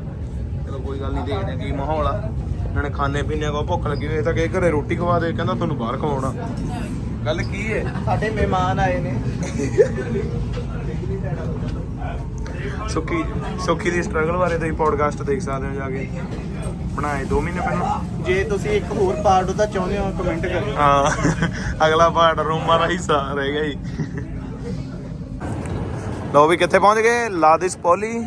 ਚਲੋ ਕੋਈ ਗੱਲ ਨਹੀਂ ਦੇਖਦੇ ਆ ਕੀ ਮਾਹੌਲ ਆ। ਇਹਨਾਂ ਨੇ ਖਾਣੇ ਪੀਣੇ ਕੋ ਭੁੱਖ ਲੱਗੀ ਹੋਈ ਤਾਂ ਕਿ ਘਰੇ ਰੋਟੀ ਖਵਾ ਦੇ ਕਹਿੰਦਾ ਤੁਹਾਨੂੰ ਬਾਹਰ ਖਵਾਉਣਾ। ਗੱਲ ਕੀ ਹੈ ਸਾਡੇ ਮਹਿਮਾਨ ਆਏ ਨੇ। ਸੁੱਕੀ ਸੁੱਕੀ ਦੀ ਸਟਰਗਲ ਬਾਰੇ ਤੁਸੀਂ ਪੋਡਕਾਸਟ ਦੇਖ ਸਕਦੇ ਹੋ ਜਾ ਕੇ। ਬਣਾਏ 2 ਮਹੀਨੇ ਪਹਿਲਾਂ। ਜੇ ਤੁਸੀਂ ਇੱਕ ਹੋਰ ਪਾਰਟ ਉਹਦਾ ਚਾਹੁੰਦੇ ਹੋ ਕਮੈਂਟ ਕਰਿਓ। ਹਾਂ ਅਗਲਾ ਪਾਰਟ ਰੋਮਾ ਦਾ ਹਿੱਸਾ ਰਹਿ ਗਿਆ ਜੀ। ਲੋ ਵੀ ਕਿੱਥੇ ਪਹੁੰਚ ਗਏ? ਲਾਦਿਸ ਪੋਲੀ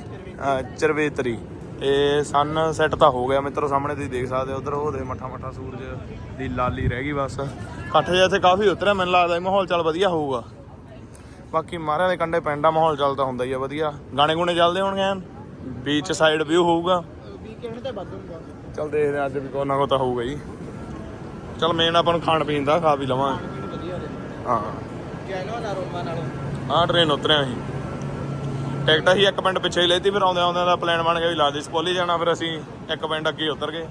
ਚਰਵੇਤਰੀ। ਇਹ ਸਨ ਸੈੱਟ ਤਾਂ ਹੋ ਗਿਆ ਮਿੱਤਰੋ ਸਾਹਮਣੇ ਤੁਸੀਂ ਦੇਖ ਸਕਦੇ ਹੋ ਉਧਰ ਉਹਦੇ ਮੱਠਾ ਮੱਠਾ ਸੂਰਜ ਦੀ ਲਾਲੀ ਰਹਿ ਗਈ ਬਸ। ਇਕੱਠ ਜਿਹਾ ਇੱਥੇ ਕਾਫੀ ਉਤਰਿਆ ਮੈਨੂੰ ਲੱਗਦਾ ਇਹ ਮਾਹੌਲ ਚੱਲ ਵਧੀਆ ਹੋਊਗਾ। ਬਾਕੀ ਮਾਰਿਆਂ ਦੇ ਕੰਢੇ ਪੈਂਡਾ ਮਾਹੌਲ ਚੱਲਦਾ ਹੁੰਦਾ ਹੀ ਆ, ਵਧੀਆ। ਗਾਣੇ ਗੁਣੇ ਚੱਲਦੇ ਹੋਣਗੇ ਐਨ? ਬੀਚ ਸਾਈਡ ਵਿਊ ਹੋਊਗਾ। ਵੀਕਐਂਡ ਤੇ ਵੱਧ ਚੱਲ ਦੇਖਦੇ ਹਾਂ ਅੱਜ ਵੀ ਕੋਈ ਨਾ ਤਾਂ ਹੋਊਗਾ ਜੀ। ਚੱਲ ਮੇਨ ਆਪਾਂ ਨੂੰ ਖਾਣ ਪੀਣ ਦਾ, ਖਾ ਵੀ ਲਵਾਂਗੇ। ਹਾਂ। ਜੈਨੂਨ ਆ ਰੋਮਾ ਨਾਲੋਂ ਆਹ ਟ੍ਰੇਨ ਉਤਰਿਆ ਸੀ ਟਿਕਟ ਅਸੀਂ ਇੱਕ ਪਿੰਡ ਪਿੱਛੇ ਹੀ ਲੈਤੀ ਫਿਰ ਆਉਂਦੇ ਆਉਂਦੇ ਦਾ ਪਲਾਨ ਬਣ ਗਿਆ ਵੀ ਲਾਦੀ ਸਪੋਲੀ ਜਾਣਾ, ਫਿਰ ਅਸੀਂ ਇੱਕ ਪਿੰਡ ਅੱਗੇ ਉਤਰ ਗਏ।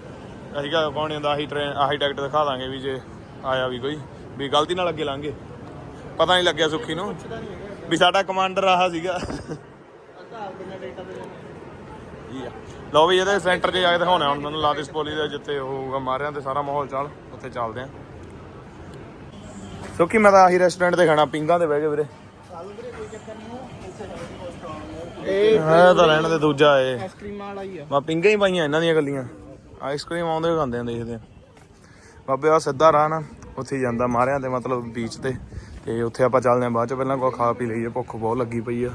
ਅਸੀਂ ਕਿਹਾ ਕੌਣ ਹੁੰਦਾ ਆਹੀ ਟ੍ਰੇਨ ਆਹੀ ਟਿਕਟ ਦਿਖਾ ਦਾਂਗੇ ਵੀ ਜੇ ਆਇਆ ਵੀ ਕੋਈ, ਵੀ ਗਲਤੀ ਨਾਲ ਅੱਗੇ ਲਾਂਗੇ ਪਤਾ ਨਹੀਂ ਲੱਗਿਆ ਸੁੱਖੀ ਨੂੰ ਵੀ ਸਾਡਾ ਕਮਾਂਡਰ ਆਹ ਸੀਗਾ। ਜੀ ਆ। ਲਓ ਵੀ ਇਹਦੇ ਸੈਂਟਰ 'ਚ ਜਾ ਕੇ ਦਿਖਾਉਣਾ ਹੁਣ ਤੁਹਾਨੂੰ ਲਾਦੀ ਸਪੋਲੀ ਦੇ ਜਿੱਥੇ ਹੋਊਗਾ ਮਾਰਿਆਂ ਤੇ ਸਾਰਾ ਮਾਹੌਲ ਚੱਲ ਉੱਥੇ ਚੱਲਦੇ ਆਂ ਸੁੱਖੀ ਮੈਂ ਤਾਂ ਆਹੀ ਰੈਸਟੋਰੈਂਟ ਤੇ ਖਾਣਾ ਪਿੰਗਾ ਤੇ ਬਹਿ ਕੇ ਵੀਰੇ। ਇਹ ਹੈ ਤਾਂ ਰਹਿਣ ਦੇ ਦੂਜਾ ਏ ਆਈਸਕ੍ਰੀਮ ਵਾਲਾ ਹੀ ਆ। ਮਾ ਪਿੰਗਾ ਹੀ ਪਾਈਆਂ ਇਹਨਾਂ ਦੀਆਂ ਗੱਲੀਆਂ ਆਈਸਕ੍ਰੀਮ ਆਉਂਦੇ ਖਾਂਦੇ ਆ ਦੇਖਦੇ ਆ। ਬਾਬੇ ਆ ਸਿੱਧਾ ਰਾਹ ਨਾ ਉੱਥੇ ਜਾਂਦਾ ਮਾਰਿਆਂ ਤੇ ਮਤਲਬ ਬੀਚ ਤੇ। ਤੇ ਉੱਥੇ ਆਪਾਂ ਚੱਲਦੇ ਆ ਬਾਅਦ ਚ, ਪਹਿਲਾਂ ਕੋਈ ਖਾ ਪੀ ਲਈਏ, ਭੁੱਖ ਬਹੁਤ ਲੱਗੀ ਪਈ ਆ।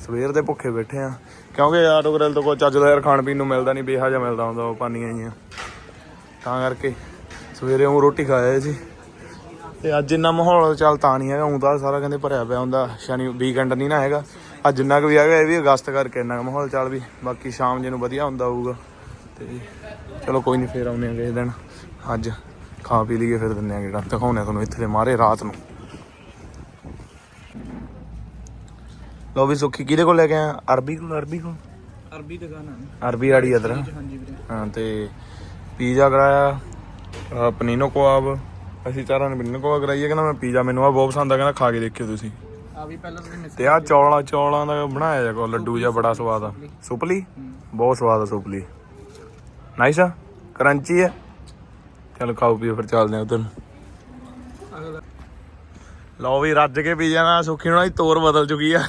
ਸਵੇਰ ਦੇ ਭੁੱਖੇ ਬੈਠੇ ਆ ਕਿਉਂਕਿ ਆਟੋ ਗਰਲ ਤੋਂ ਕੋਈ ਚੱਜ ਦਾ ਯਾਰ ਖਾਣ ਪੀਣ ਨੂੰ ਮਿਲਦਾ ਨਹੀਂ, ਬੇਹਾ ਜਿਹਾ ਮਿਲਦਾ ਹੁੰਦਾ, ਉਹ ਪਾਨੀਆਂ ਜੀਆਂ ਤਾਂ ਕਰਕੇ ਸਵੇਰੇ ਉਹ ਰੋਟੀ ਖਾਇਆ ਜੀ। ਤੇ ਅੱਜ ਇੰਨਾ ਮਾਹੌਲ ਚੱਲ ਤਾਂ ਨਹੀਂ ਹੈਗਾ ਊਂ ਤਾਂ ਸਾਰਾ ਕਹਿੰਦੇ ਭਰਿਆ ਪਿਆ ਹੁੰਦਾ, ਸ਼ਨੀ ਵੀਕਐਂਡ ਨਹੀਂ ਨਾ ਹੈਗਾ। ਅੱਜ ਜਿੰਨਾ ਕੁ ਵੀ ਹੈਗਾ, ਇਹ ਵੀ ਅਗਸਤ ਕਰਕੇ ਇੰਨਾ ਕੁ ਮਾਹੌਲ ਚੱਲ ਵੀ, ਬਾਕੀ ਸ਼ਾਮ ਜੇ ਨੂੰ ਵਧੀਆ ਹੁੰਦਾ ਹੋਊਗਾ। ਤੇ ਚਲੋ ਕੋਈ ਨਹੀਂ, ਫੇਰ ਆਉਂਦੇ ਆ ਕਿਸੇ ਦਿਨ। ਅੱਜ ਖਾ ਪੀ ਲਈਏ, ਫਿਰ ਦਿੰਦੇ ਆ ਜਿਹੜਾ ਦਿਖਾਉਂਦੇ ਆ ਤੁਹਾਨੂੰ ਇੱਥੇ ਦੇ ਮਾਰੇ ਰਾਤ ਨੂੰ। ਲੋ ਵੀ ਸੁੱਖੀ ਕਿਹਦੇ ਕੋਲ ਲੈ ਕੇ ਆਇਆ? ਅਰਬੀ ਕੋਲ ਅਰਬੀ ਕੋਲ? ਅਰਬੀ ਦੁਕਾਨ ਆ ਅਰਬੀ ਆੜੀ ਅਦਰ ਹਾਂਜੀ ਵੀਰੇ। ਹਾਂ ਤੇ ਪੀਜ਼ਾ ਕਰਾਇਆ ਪਨੀਨੋ ਕੋਆਬ। ਅਸੀਂ ਚਾਰਾਂ ਨੇ ਪਨੀਨੋ ਕੋਆਬ ਕਰਾਈਏ ਕਹਿੰਦਾ ਮੈਂ ਪੀਜ਼ਾ ਮੈਨੂੰ ਆ ਬਹੁਤ ਪਸੰਦ ਆ ਕਹਿੰਦਾ ਖਾ ਕੇ ਦੇਖਿਓ ਤੁਸੀਂ। ਆ ਵੀ ਪਹਿਲਾਂ ਤੁਸੀਂ ਮਿਸ ਤੇ ਆ ਚੌਲਾਂ ਚੌਲਾਂ ਦਾ ਬਣਾਇਆ ਜਾ ਕੋ ਲੱਡੂ ਜਿਹਾ ਬੜਾ ਸਵਾਦ ਆ। ਸੁਪਲੀ। ਬਹੁਤ ਸਵਾਦ ਆ ਸੁਪਲੀ। ਨਾਈਸ ਆ? ਕਰੰਚੀ ਆ? ਚਲ ਖਾਓ ਪੀਓ ਫਿਰ ਚੱਲਦੇ ਆ ਉਧਰ ਲਓ ਵੀ ਰੱਜ ਕੇ ਪੀ ਜਾਣਾ ਸੁੱਖੀ ਨਾਲ ਦੀ ਤੋਰ ਬਦਲ ਚੁੱਕੀ ਆ।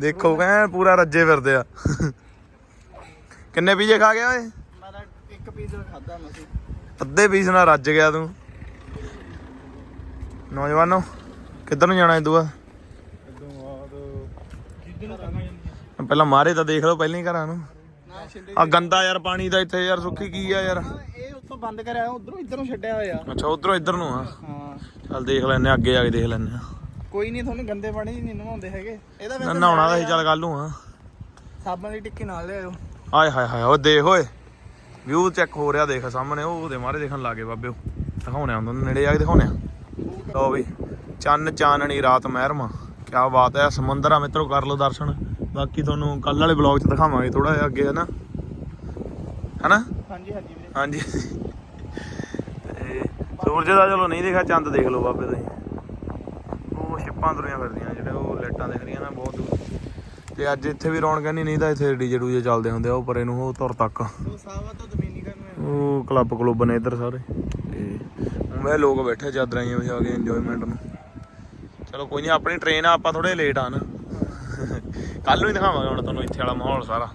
ਦੇਖੋ ਕਹਿੰਦਾ ਪੂਰਾ ਰੱਜੇ ਫਿਰਦੇ ਆ। ਕਿੰਨੇ ਪੀਜੇ ਖਾ ਗਿਆ ਓਏ? ਮੈਂ ਤਾਂ ਇੱਕ ਪੀਜ਼ਾ ਖਾਦਾ ਮਸੀ ਅੱਧੇ ਪੀਸ ਨਾਲ ਰੱਜ ਗਿਆ ਤੂੰ। ਨੌਜਵਾਨੋ ਕਿੱਧਰ ਨੂੰ ਜਾਣਾ ਏ ਦੁਆ? ਜਿੱਦਣ ਕਰਨਾ ਜਾਂਦੀ ਪਹਿਲਾਂ ਮਾਰੇ ਤਾਂ ਦੇਖ ਲਓ ਪਹਿਲਾਂ ਹੀ ਘਰਾਂ ਨੂੰ। ਆ ਗੰਦਾ ਯਾਰ ਪਾਣੀ ਦਾ ਇੱਥੇ ਯਾਰ ਸੁੱਖੀ ਕੀ ਆ ਯਾਰ। ਇਹ ਬੰਦ ਕਰਿਆ ਉਧਰੋਂ ਇੱਧਰੋਂ ਛੱਡਿਆ ਹੋਇਆ। ਅੱਛਾ ਉਧਰੋਂ ਇੱਧਰ ਨੂੰ ਆ? ਹਾਂ। ਚੱਲ ਦੇਖ ਲੈਨੇ ਅੱਗੇ ਜਾ ਕੇ ਦੇਖ ਲੈਨੇ ਆ ਕੋਈ ਨਹੀਂ ਤੁਹਾਨੂੰ ਗੰਦੇ ਪਾਣੀ ਨਹੀਂ ਨਹਾਉਂਦੇ ਹੈਗੇ। ਇਹਦਾ ਨਾ ਵੈਸੇ ਨਹਾਉਣਾ ਤਾਂ ਅਸੀਂ ਚੱਲ ਕੱਲ ਨੂੰ ਆ। ਸਾਬਣ ਦੀ ਟਿੱਕੀ ਨਾਲ ਲਿਆਇਓ। ਆਏ ਹਾਏ ਹਾਏ ਉਹ ਦੇਖ ਓਏ। ਵਿਊ ਚੈੱਕ ਹੋ ਰਿਹਾ ਦੇਖ ਸਾਹਮਣੇ ਉਹ ਉਹਦੇ ਮਾਰੇ ਦੇਖਣ ਲੱਗੇ ਬਾਬੇ ਦਿਖਾਉਣੇ ਆ ਉਹਨਾਂ ਨੂੰ ਨੇੜੇ ਆ ਕੇ ਦਿਖਾਉਣੇ ਆ। ਲਓ ਵੀ ਚੰਨ ਚਾਨਣੀ ਰਾਤ ਮਹਿਰਮਾ। ਕੀ ਬਾਤ ਹੈ ਸਮੁੰਦਰ ਆ ਮਿੱਤਰੋ ਕਰ ਲਓ ਦਰਸ਼ਨ। ਬਾਕੀ ਤੁਹਾਨੂੰ ਕੱਲ ਵਾਲੇ ਬਲੌਗ 'ਚ ਦਿਖਾਵਾਂਗੇ ਥੋੜਾ ਜਿਹਾ ਅੱਗੇ ਹਨਾ ਹਨਾ ਹਾਂਜੀ ਹਾਂਜੀ ਵੀਰੇ। ਹਾਂਜੀ। ਤੇ ਸੂਰਜ ਦਾ ਚਲੋ ਨਹੀਂ ਦੇਖਿਆ, ਚੰਦ ਦੇਖ ਲਓ ਬਾਬੇ ਤੁਸੀਂ ਉਹ ਛਿੱਪਾਂ ਤੁਰੀਆਂ ਫਿਰਦੀਆਂ ਜਿਹੜੇ ਉਹ ਲਾਈਟਾਂ ਦਿਖ ਰਹੀਆਂ ਨਾ ਬਹੁਤ। ਦੂਰ ਤੇ ਅੱਜ ਇੱਥੇ ਵੀ ਰੌਣਕ ਨਹੀਂ ਨਹੀਂ ਤਾਂ ਇੱਥੇ ਡੀਜੇ ਡੂਜੇ ਚੱਲਦੇ ਹੁੰਦੇ ਆ ਉਹ ਪਰੇ ਨੂੰ ਉਹ ਤੁਰ ਤੱਕ। ਉਹ ਸਾਵਾ ਕਲੱਬ ਕਲੁੱਬ ਨੇ ਇੱਧਰ ਸਾਰੇ। ਤੇ ਮੈਂ ਲੋਕ ਬੈਠੇ ਚਾਦਰਾਂ ਹੀ ਵਜਾ ਕੇ ਇੰਜੋਇਮੈਂਟ ਨੂੰ। ਚਲੋ ਕੋਈ ਨਹੀਂ ਆਪਣੀ ਟ੍ਰੇਨ ਆ, ਆਪਾਂ ਥੋੜੇ ਲੇਟ ਆ ਨਾ। ਕੱਲ ਨੂੰ ਹੀ ਦਿਖਾਵਾਂਗੇ ਹੁਣ ਤੁਹਾਨੂੰ ਇੱਥੇ ਵਾਲਾ ਮਾਹੌਲ ਸਾਰਾ।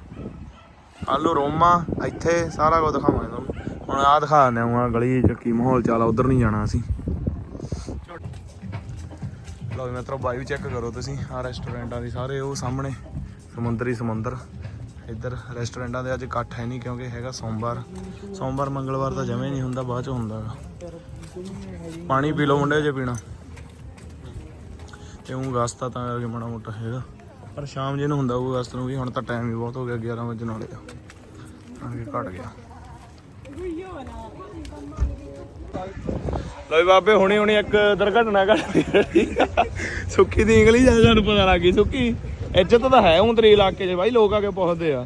ਕੱਲ ਨੂੰ ਰੋਮਾ, ਇੱਥੇ ਸਾਰਾ ਕੁਝ ਦਿਖਾਵਾਂਗੇ ਤੁਹਾਨੂੰ। ਹੁਣ ਆਹ ਦਿਖਾ ਦਿੰਦੇ ਹਾਂ ਗਲੀ ਚ ਕੀ ਮਾਹੌਲ ਆ, ਉਧਰ ਨਹੀਂ ਜਾਣਾ ਅਸੀਂ। ਲਓ ਵੀ ਮਿੱਤਰੋ, ਬਾਈ ਵੀ ਚੈੱਕ ਕਰੋ ਤੁਸੀਂ, ਆਹ ਰੈਸਟੋਰੈਂਟਾਂ ਦੀ ਸਾਰੇ, ਉਹ ਸਾਹਮਣੇ, ਸਮੁੰਦਰੀ ਸਮੁੰਦਰ। ਇੱਧਰ ਰੈਸਟੋਰੈਂਟਾਂ ਦੇ ਅੱਜ ਇਕੱਠ ਹੈ ਨਹੀਂ, ਕਿਉਂਕਿ ਹੈਗਾ ਸੋਮਵਾਰ। ਸੋਮਵਾਰ, ਮੰਗਲਵਾਰ ਤਾਂ ਜਮੇ ਨਹੀਂ ਹੁੰਦਾ, ਬਾਅਦ ਚ ਹੁੰਦਾ ਗਾ। ਪਾਣੀ ਪੀ ਲਓ ਮੁੰਡੇ, ਜੇ ਪੀਣਾ। ਤੇ ਉਹ ਗਸਤਾ ਤਾਂ ਕਰਕੇ ਮਾੜਾ ਮੋਟਾ ਹੈਗਾ। ਪਰ ਸ਼ਾਮ ਜੇ ਨੂੰ ਹੁੰਦਾ ਉਹ ਅਗਸਤ ਨੂੰ ਵੀ, ਹੁਣ ਤਾਂ ਟਾਈਮ ਵੀ ਬਹੁਤ ਹੋ ਗਿਆ 11 ਵਜੇ ਨਾਲੇ ਆ। ਅੱਗੇ ਘਟ ਗਿਆ। ਲੋਈ ਬਾਬੇ ਹੁਣੇ ਹੁਣੇ ਇੱਕ ਦੁਰਘਟਨਾ ਘਟੀ ਸੁੱਕੀ ਦੀ ਇੰਗਲਿਸ਼ ਆ ਸਾਨੂੰ ਪਤਾ ਲੱਗ ਗਈ। ਸੁੱਕੀ? ਇੱਜ਼ਤ ਤਾਂ ਹੈ ਉਂਤਰੀ ਇਲਾਕੇ 'ਚ ਬਾਈ ਲੋਕ ਆ ਕੇ ਪੁੱਛਦੇ ਆ।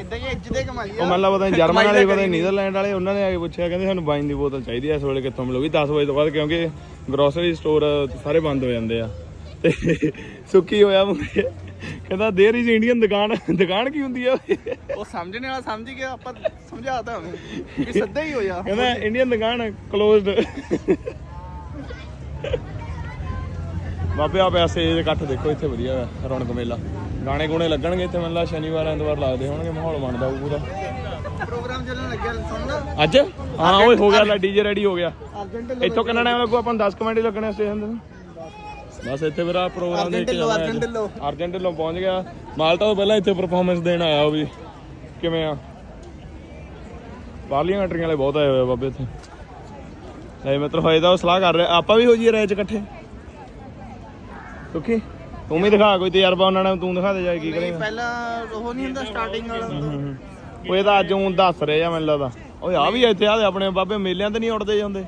ਇਦਾਂ ਹੀ ਇੱਜ਼ਤ ਦੇ ਕਮਾਈ ਉਹ ਮੰਨ ਲਾ ਪਤਾ ਨਹੀਂ ਜਰਮਨ ਵਾਲੇ ਪਤਾ ਨਹੀਂ ਨੀਦਰਲੈਂਡ ਵਾਲੇ ਉਹਨਾਂ ਨੇ ਆ ਕੇ ਪੁੱਛਿਆ ਕਹਿੰਦੇ ਸਾਨੂੰ ਵਾਈਨ ਦੀ ਬੋਤਲ ਚਾਹੀਦੀ ਐ ਇਸ ਵੇਲੇ ਕਿੱਥੋਂ ਮਿਲੂਗੀ? 10 ਵਜੇ ਤੋਂ ਬਾਅਦ ਕਿਉਂਕਿ ਗਰੋਸਰੀ ਸਟੋਰ ਸਾਰੇ ਬੰਦ ਹੋ ਜਾਂਦੇ ਆ। ਤੇ ਸੁੱਕੀ ਹੋਇਆ ਮੁੰਡੇ। ਕਹਿੰਦਾ ਦੇਰ ਇਜ਼ ਇੰਡੀਅਨ ਦੁਕਾਨ ਦੁਕਾਨ ਕੀ ਹੁੰਦੀ ਆ? ਉਹ ਸਮਝਣ ਵਾਲਾ ਸਮਝ ਗਿਆ ਆਪਾਂ ਸਮਝਾਤਾ ਉਹਨੂੰ ਵੀ ਸਿੱਧਾ ਹੀ ਹੋਇਆ। ਕਹਿੰਦਾ ਇੰਡੀਅਨ ਦੁਕਾਨ ਕਲੋਜ਼ਡ ਬਾਬੇ ਆ ਪੈਸੇ ਇਕੱਠ ਦੇਖੋ ਇੱਥੇ ਵਧੀਆ ਹੈ ਰੌਣਕ ਮੇਲਾ। ਗਾਣੇ ਗੁਣੇ ਲੱਗਣਗੇ ਇੱਥੇ ਮੈਨੂੰ ਲਾ ਸ਼ਨੀਵਾਰ ਐਤਵਾਰ ਲੱਗਦੇ ਹੋਣਗੇ ਮਾਹੌਲ ਬਣਦਾ ਹੋਊ ਪੂਰਾ। ਪ੍ਰੋਗਰਾਮ ਚੱਲਣ ਲੱਗਿਆ ਸੁਣਨਾ ਅੱਜ? ਹਾਂ ਓਏ ਹੋ ਗਿਆ ਲੈ ਡੀਜੇ ਰੈਡੀ ਹੋ ਗਿਆ। ਇੱਥੋਂ ਕਿੰਨਾ ਟਾਈਮ ਲੱਗੂ ਆਪਾਂ ਨੂੰ? 10 ਕੁ ਮਿੰਟ ਹੀ ਲੱਗਣੇ ਸਟੇਸ਼ਨ ਤੇ। ਬਸ ਇੱਥੇ ਮੇਰਾ ਪ੍ਰੋਗਰਾਮ ਦੇਖ ਕੇ ਅਰਜੈਂਟਿਲੋ, ਜਾਣਾ ਅਰਜੈਂਟਿਲੋ। ਅਰਜੈਂਟਿਲੋ ਪਹੁੰਚ ਗਿਆ। ਮਾਲਟਾ ਤੋਂ ਪਹਿਲਾਂ ਇੱਥੇ ਪਰਫਾਰਮੈਂਸ ਦੇਣ ਆਇਆ ਉਹ ਵੀ। ਕਿਵੇਂ ਆ? ਬਾਹਰਲੀਆਂ ਕੰਟਰੀਆਂ ਵਾਲੇ ਬਹੁਤ ਆਏ ਹੋਏ ਆ ਬਾਬੇ ਇੱਥੇ। ਲੈ ਮਿੱਤਰ ਹੋਏ ਦਾ ਸਲਾਹ ਕਰ ਰਿਹਾ ਆਪਾਂ ਵੀ ਹੋ ਜੀਏ ਰਾਏ ਚ ਇਕੱਠੇ। ਓਕੇ ਤੂੰ ਵੀ ਦਿਖਾ ਕੋਈ ਤਜਰਬਾ ਉਹਨਾਂ ਨੇ ਤੂੰ ਦਿਖਾ ਦੇ ਜਾ ਕੀ ਕਰੇਗਾ। ਪਹਿਲਾਂ ਉਹ ਨਹੀਂ ਹੁੰਦਾ ਸਟਾਰਟਿੰਗ ਵਾਲਾ। ਉਹ ਇਹ ਤਾਂ ਅੱਜ ਉਹ ਦੱਸ ਰਹੇ ਆ ਮੈਨੂੰ ਲੱਗਦਾ। ਓਏ ਆ ਵੀ ਇੱਥੇ ਆ ਦੇ ਆਪਣੇ ਬਾਬੇ ਮੇਲਿਆਂ ਤੇ ਨਹੀਂ ਉੜਦੇ ਜਾਂਦੇ।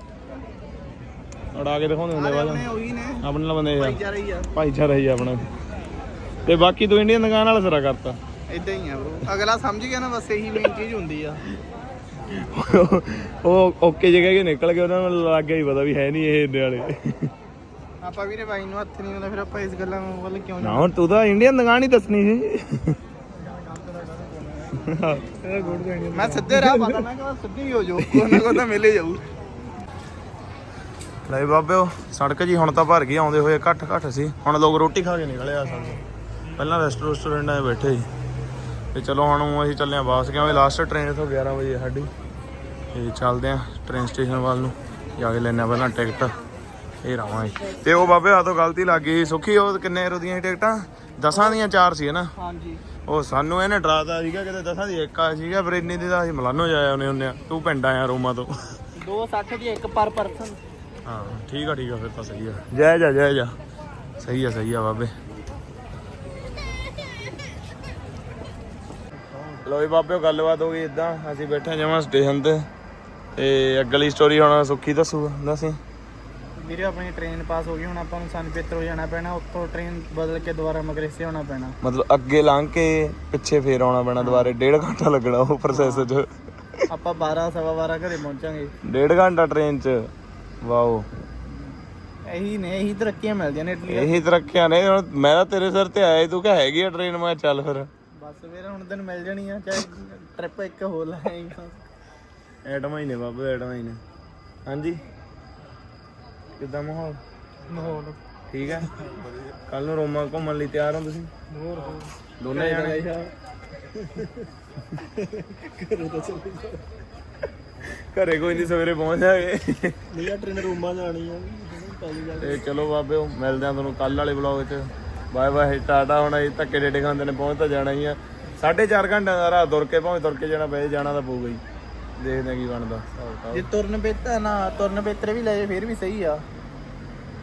ਉਡਾ ਕੇ ਦਿਖਾਉਂਦੇ ਹੁੰਦੇ ਬਾਅਦ। ਆਪਣੇ ਉਹੀ ਨੇ। ਆਪਣੇ ਨਾਲ ਬੰਦੇ ਜਾ ਰਹੀ ਆ। ਭਾਈਚਾਰਾ ਹੀ ਆ ਆਪਣਾ। ਤੇ ਬਾਕੀ ਤੂੰ ਇੰਡੀਅਨ ਦੁਕਾਨ ਵਾਲਾ ਸਿਰਾ ਕਰਤਾ। ਇਦਾਂ ਹੀ ਆ ਬ్రో ਅਗਲਾ ਸਮਝ ਗਿਆ ਨਾ ਬਸ ਇਹੀ ਮੇਨ ਚੀਜ਼ ਹੁੰਦੀ ਆ। ਉਹ ਓਕੇ ਜਗ੍ਹਾ ਕੇ ਨਿਕਲ ਗਏ ਉਹਨਾਂ ਨੂੰ ਲੱਗ ਗਿਆ ਹੀ ਪਤਾ ਵੀ ਹੈ ਨਹੀਂ ਇਹ ਇੰਡੇ ਵਾਲੇ। ਆਪਾਂ ਵੀਰੇ ਬਾਈ ਨੂੰ ਹੱਥ ਨਹੀਂ ਆਉਂਦਾ ਫਿਰ ਆਪਾਂ ਇਸ ਗੱਲਾਂ ਵੱਲ ਕਿਉਂ ਨਾ ਹੁਣ ਤੂੰ ਤਾਂ ਇੰਡੀਅਨ ਦੁਕਾਨ ਹੀ ਦੱਸਣੀ ਸੀ। ਮੈਂ ਸਿੱਧੇ ਰਾਹ ਪਤਾ ਮੈਂ ਕਿ ਸਿੱਧੀ ਹੀ ਹੋ ਜਾਓ ਕੋਈ ਨਾ ਕੋਈ ਤਾਂ ਮਿਲੇ ਜਾਊ। ਲੈ ਬਾਬੇ ਉਹ ਸੜਕ ਜੀ ਹੁਣ ਤਾਂ ਭਰ ਗਈ ਆਉਂਦੇ ਹੋਏ ਘੱਟ ਘੱਟ ਸੀ। ਹੁਣ ਲੋਕ ਰੋਟੀ ਖਾ ਕੇ ਨਿਕਲੇ ਆ ਸਾਨੂੰ ਪਹਿਲਾਂ ਰੈਸਟੋਰੈਂਟਾਂ 'ਚ ਬੈਠੇ ਸੀ। ਤੇ ਚਲੋ ਹੁਣ ਅਸੀਂ ਚੱਲੇ ਆ ਵਾਪਸ ਕਿਉਂਕਿ ਲਾਸਟ ਟ੍ਰੇਨ ਇੱਥੋਂ 11 ਵਜੇ ਸਾਡੀ। ਤੇ ਚੱਲਦੇ ਆ ਟ੍ਰੇਨ ਸਟੇਸ਼ਨ ਵੱਲ ਨੂੰ ਜਾ ਕੇ ਲੈਣੇ ਪਹਿਲਾਂ ਟਿਕਟ ਇਹ ਰਵਾਂਗੇ ਤੇ ਉਹ ਬਾਬੇ ਆ ਤੋਂ ਗਲਤੀ ਲੱਗ ਗਈ ਸੁਖੀ ਉਹ ਕਿੰਨੇ ਰੁਦੀਆਂ ਸੀ ਟਿਕਟਾਂ? ਦਸਾਂ ਦੀਆਂ ਚਾਰ ਸੀ ਨਾ ਹਾਂਜੀ। ਉਹ ਸਾਨੂੰ ਇਹਨੇ ਡਰਾਤਾ ਸੀਗਾ ਕਿਤੇ ਦਸਾਂ ਦੀ ਇੱਕ ਆ ਸੀਗਾ ਫਿਰ ਇੰਨੀ ਦੀ ਤਾਂ ਅਸੀਂ ਮਲਾਨੋ ਜਾਇਆ ਉਹਨੇ ਉਹਨੇ। ਤੂੰ ਪਿੰਡ ਆਇਆ ਰੋਮਾ ਤੋਂ। 260 ਦੀ ਇੱਕ ਪਰ ਪਰਸਨ ਹਾਂ ਠੀਕ ਆ ਠੀਕ ਆ ਫਿਰ ਤਾਂ ਸਹੀ ਆ। ਜੈ ਜਾ ਜੈ ਜਾ। ਸਹੀ ਆ ਸਹੀ ਆ ਬਾਬੇ। ਲੋ ਵੀ ਬਾਬੇ ਗੱਲਬਾਤ ਹੋ ਗਈ ਇਦਾਂ ਅਸੀਂ ਬੈਠੇ ਜਮਾ ਸਟੇਸ਼ਨ ਤੇ। ਤੇ ਅਗਲੀ ਸਟੋਰੀ ਹੁਣ ਸੁੱਖੀ ਦੱਸੂਗਾ ਦੱਸੀ ਵੀਰੇ ਆਪਣੀ ਟ੍ਰੇਨ ਪਾਸ ਹੋ ਗਈ ਹੁਣ ਆਪਾਂ ਨੂੰ ਸਨਪੇਤਰੋ ਜਾਣਾ ਪੈਣਾ। ਉੱਥੋਂ ਟ੍ਰੇਨ ਬਦਲ ਕੇ ਦੁਬਾਰਾ ਮਗਰੇਸੇ ਆਉਣਾ ਪੈਣਾ। ਮਤਲਬ ਅੱਗੇ ਲੰਘ ਕੇ ਪਿੱਛੇ ਫੇਰ ਆਉਣਾ ਪੈਣਾ ਦੁਬਾਰੇ ਡੇਢ ਘੰਟਾ ਲੱਗਣਾ ਉਹ ਪ੍ਰੋਸੈਸ 'ਚ। ਆਪਾਂ 12 ਸਵਾ 12 ਘਰੇ ਪਹੁੰਚਾਂਗੇ। ਡੇਢ ਘੰਟਾ ਟ੍ਰੇਨ 'ਚ। ਵਾਓ। ਇਹੀ ਨੇ ਇਹੀ ਤਰੱਕੀਆਂ ਮਿਲਦੀਆਂ ਨੇ ਇਟਲੀ ਇਹੀ ਤਰੱਕੀਆਂ ਨੇ ਹੁਣ ਮੈਂ ਤਾਂ ਤੇਰੇ ਸਿਰ ਤੇ ਆਇਆ ਸੀ, ਤੂੰ ਕਹ ਹੈਗੀ ਆ ਟ੍ਰੇਨ ਮੈਂ ਕਿਹਾ ਚੱਲ ਫਿਰ। ਬਸ ਵੀਰੇ ਹੁਣ ਤੈਨੂੰ ਮਿਲ ਜਾਣੀ ਆ ਚਾਹੇ ਟ੍ਰਿਪ ਇੱਕ ਹੋ ਲਾਏ ਐਟਮਾਂ ਹੀ ਨੇ ਬਾਬੇ ਐਟਮਾਂ ਹੀ ਨੇ। ਹਾਂਜੀ? ਕਿੱਦਾਂ ਮਾਹੌਲ? ਮਾਹੌਲ। ਠੀਕ ਹੈ ਕੱਲ ਨੂੰ ਰੋਮਾ ਘੁੰਮਣ ਲਈ ਤਿਆਰ ਹੋ ਤੁਸੀਂ? ਹੋਰ ਹੋਰ। ਦੋਨੇ ਜਾਣੇ? ਘਰੇ ਕੋਈ ਨਹੀਂ ਸਵੇਰੇ ਪਹੁੰਚ ਜਾਗੇ। ਨਹੀਂ ਟ੍ਰੇਨ ਰੂਮਾ ਜਾਣੀ ਆ। ਤੇ ਚਲੋ ਬਾਬੇ ਮਿਲਦੇ ਆ ਤੁਹਾਨੂੰ ਕੱਲ ਵਾਲੇ ਵਲੌਗ 'ਚ ਬਾਏ ਬਾਏ ਟਾਟਾ ਹੁਣ ਅਸੀਂ ਧੱਕੇ ਡੇਡੇ ਖਾਂਦੇ ਨੇ ਪਹੁੰਚ ਤਾਂ ਜਾਣਾ ਹੀ ਆ। 4.5 ਘੰਟੇ ਦਾ ਰਾਹ ਤੁਰ ਕੇ ਭਾਵੇਂ ਤੁਰ ਕੇ ਜਾਣਾ ਪਏ ਜਾਣਾ ਤਾਂ ਪਊਗਾ ਹੀ। ਦੇਖਦੇ ਆ ਕੀ ਬਣਦਾ। ਜੇ ਤੁਰਨ ਪੇਤਾ ਨਾ ਤੁਰਨ ਪੇਤਰੇ ਵੀ ਲਏ ਫਿਰ ਵੀ ਸਹੀ ਆ।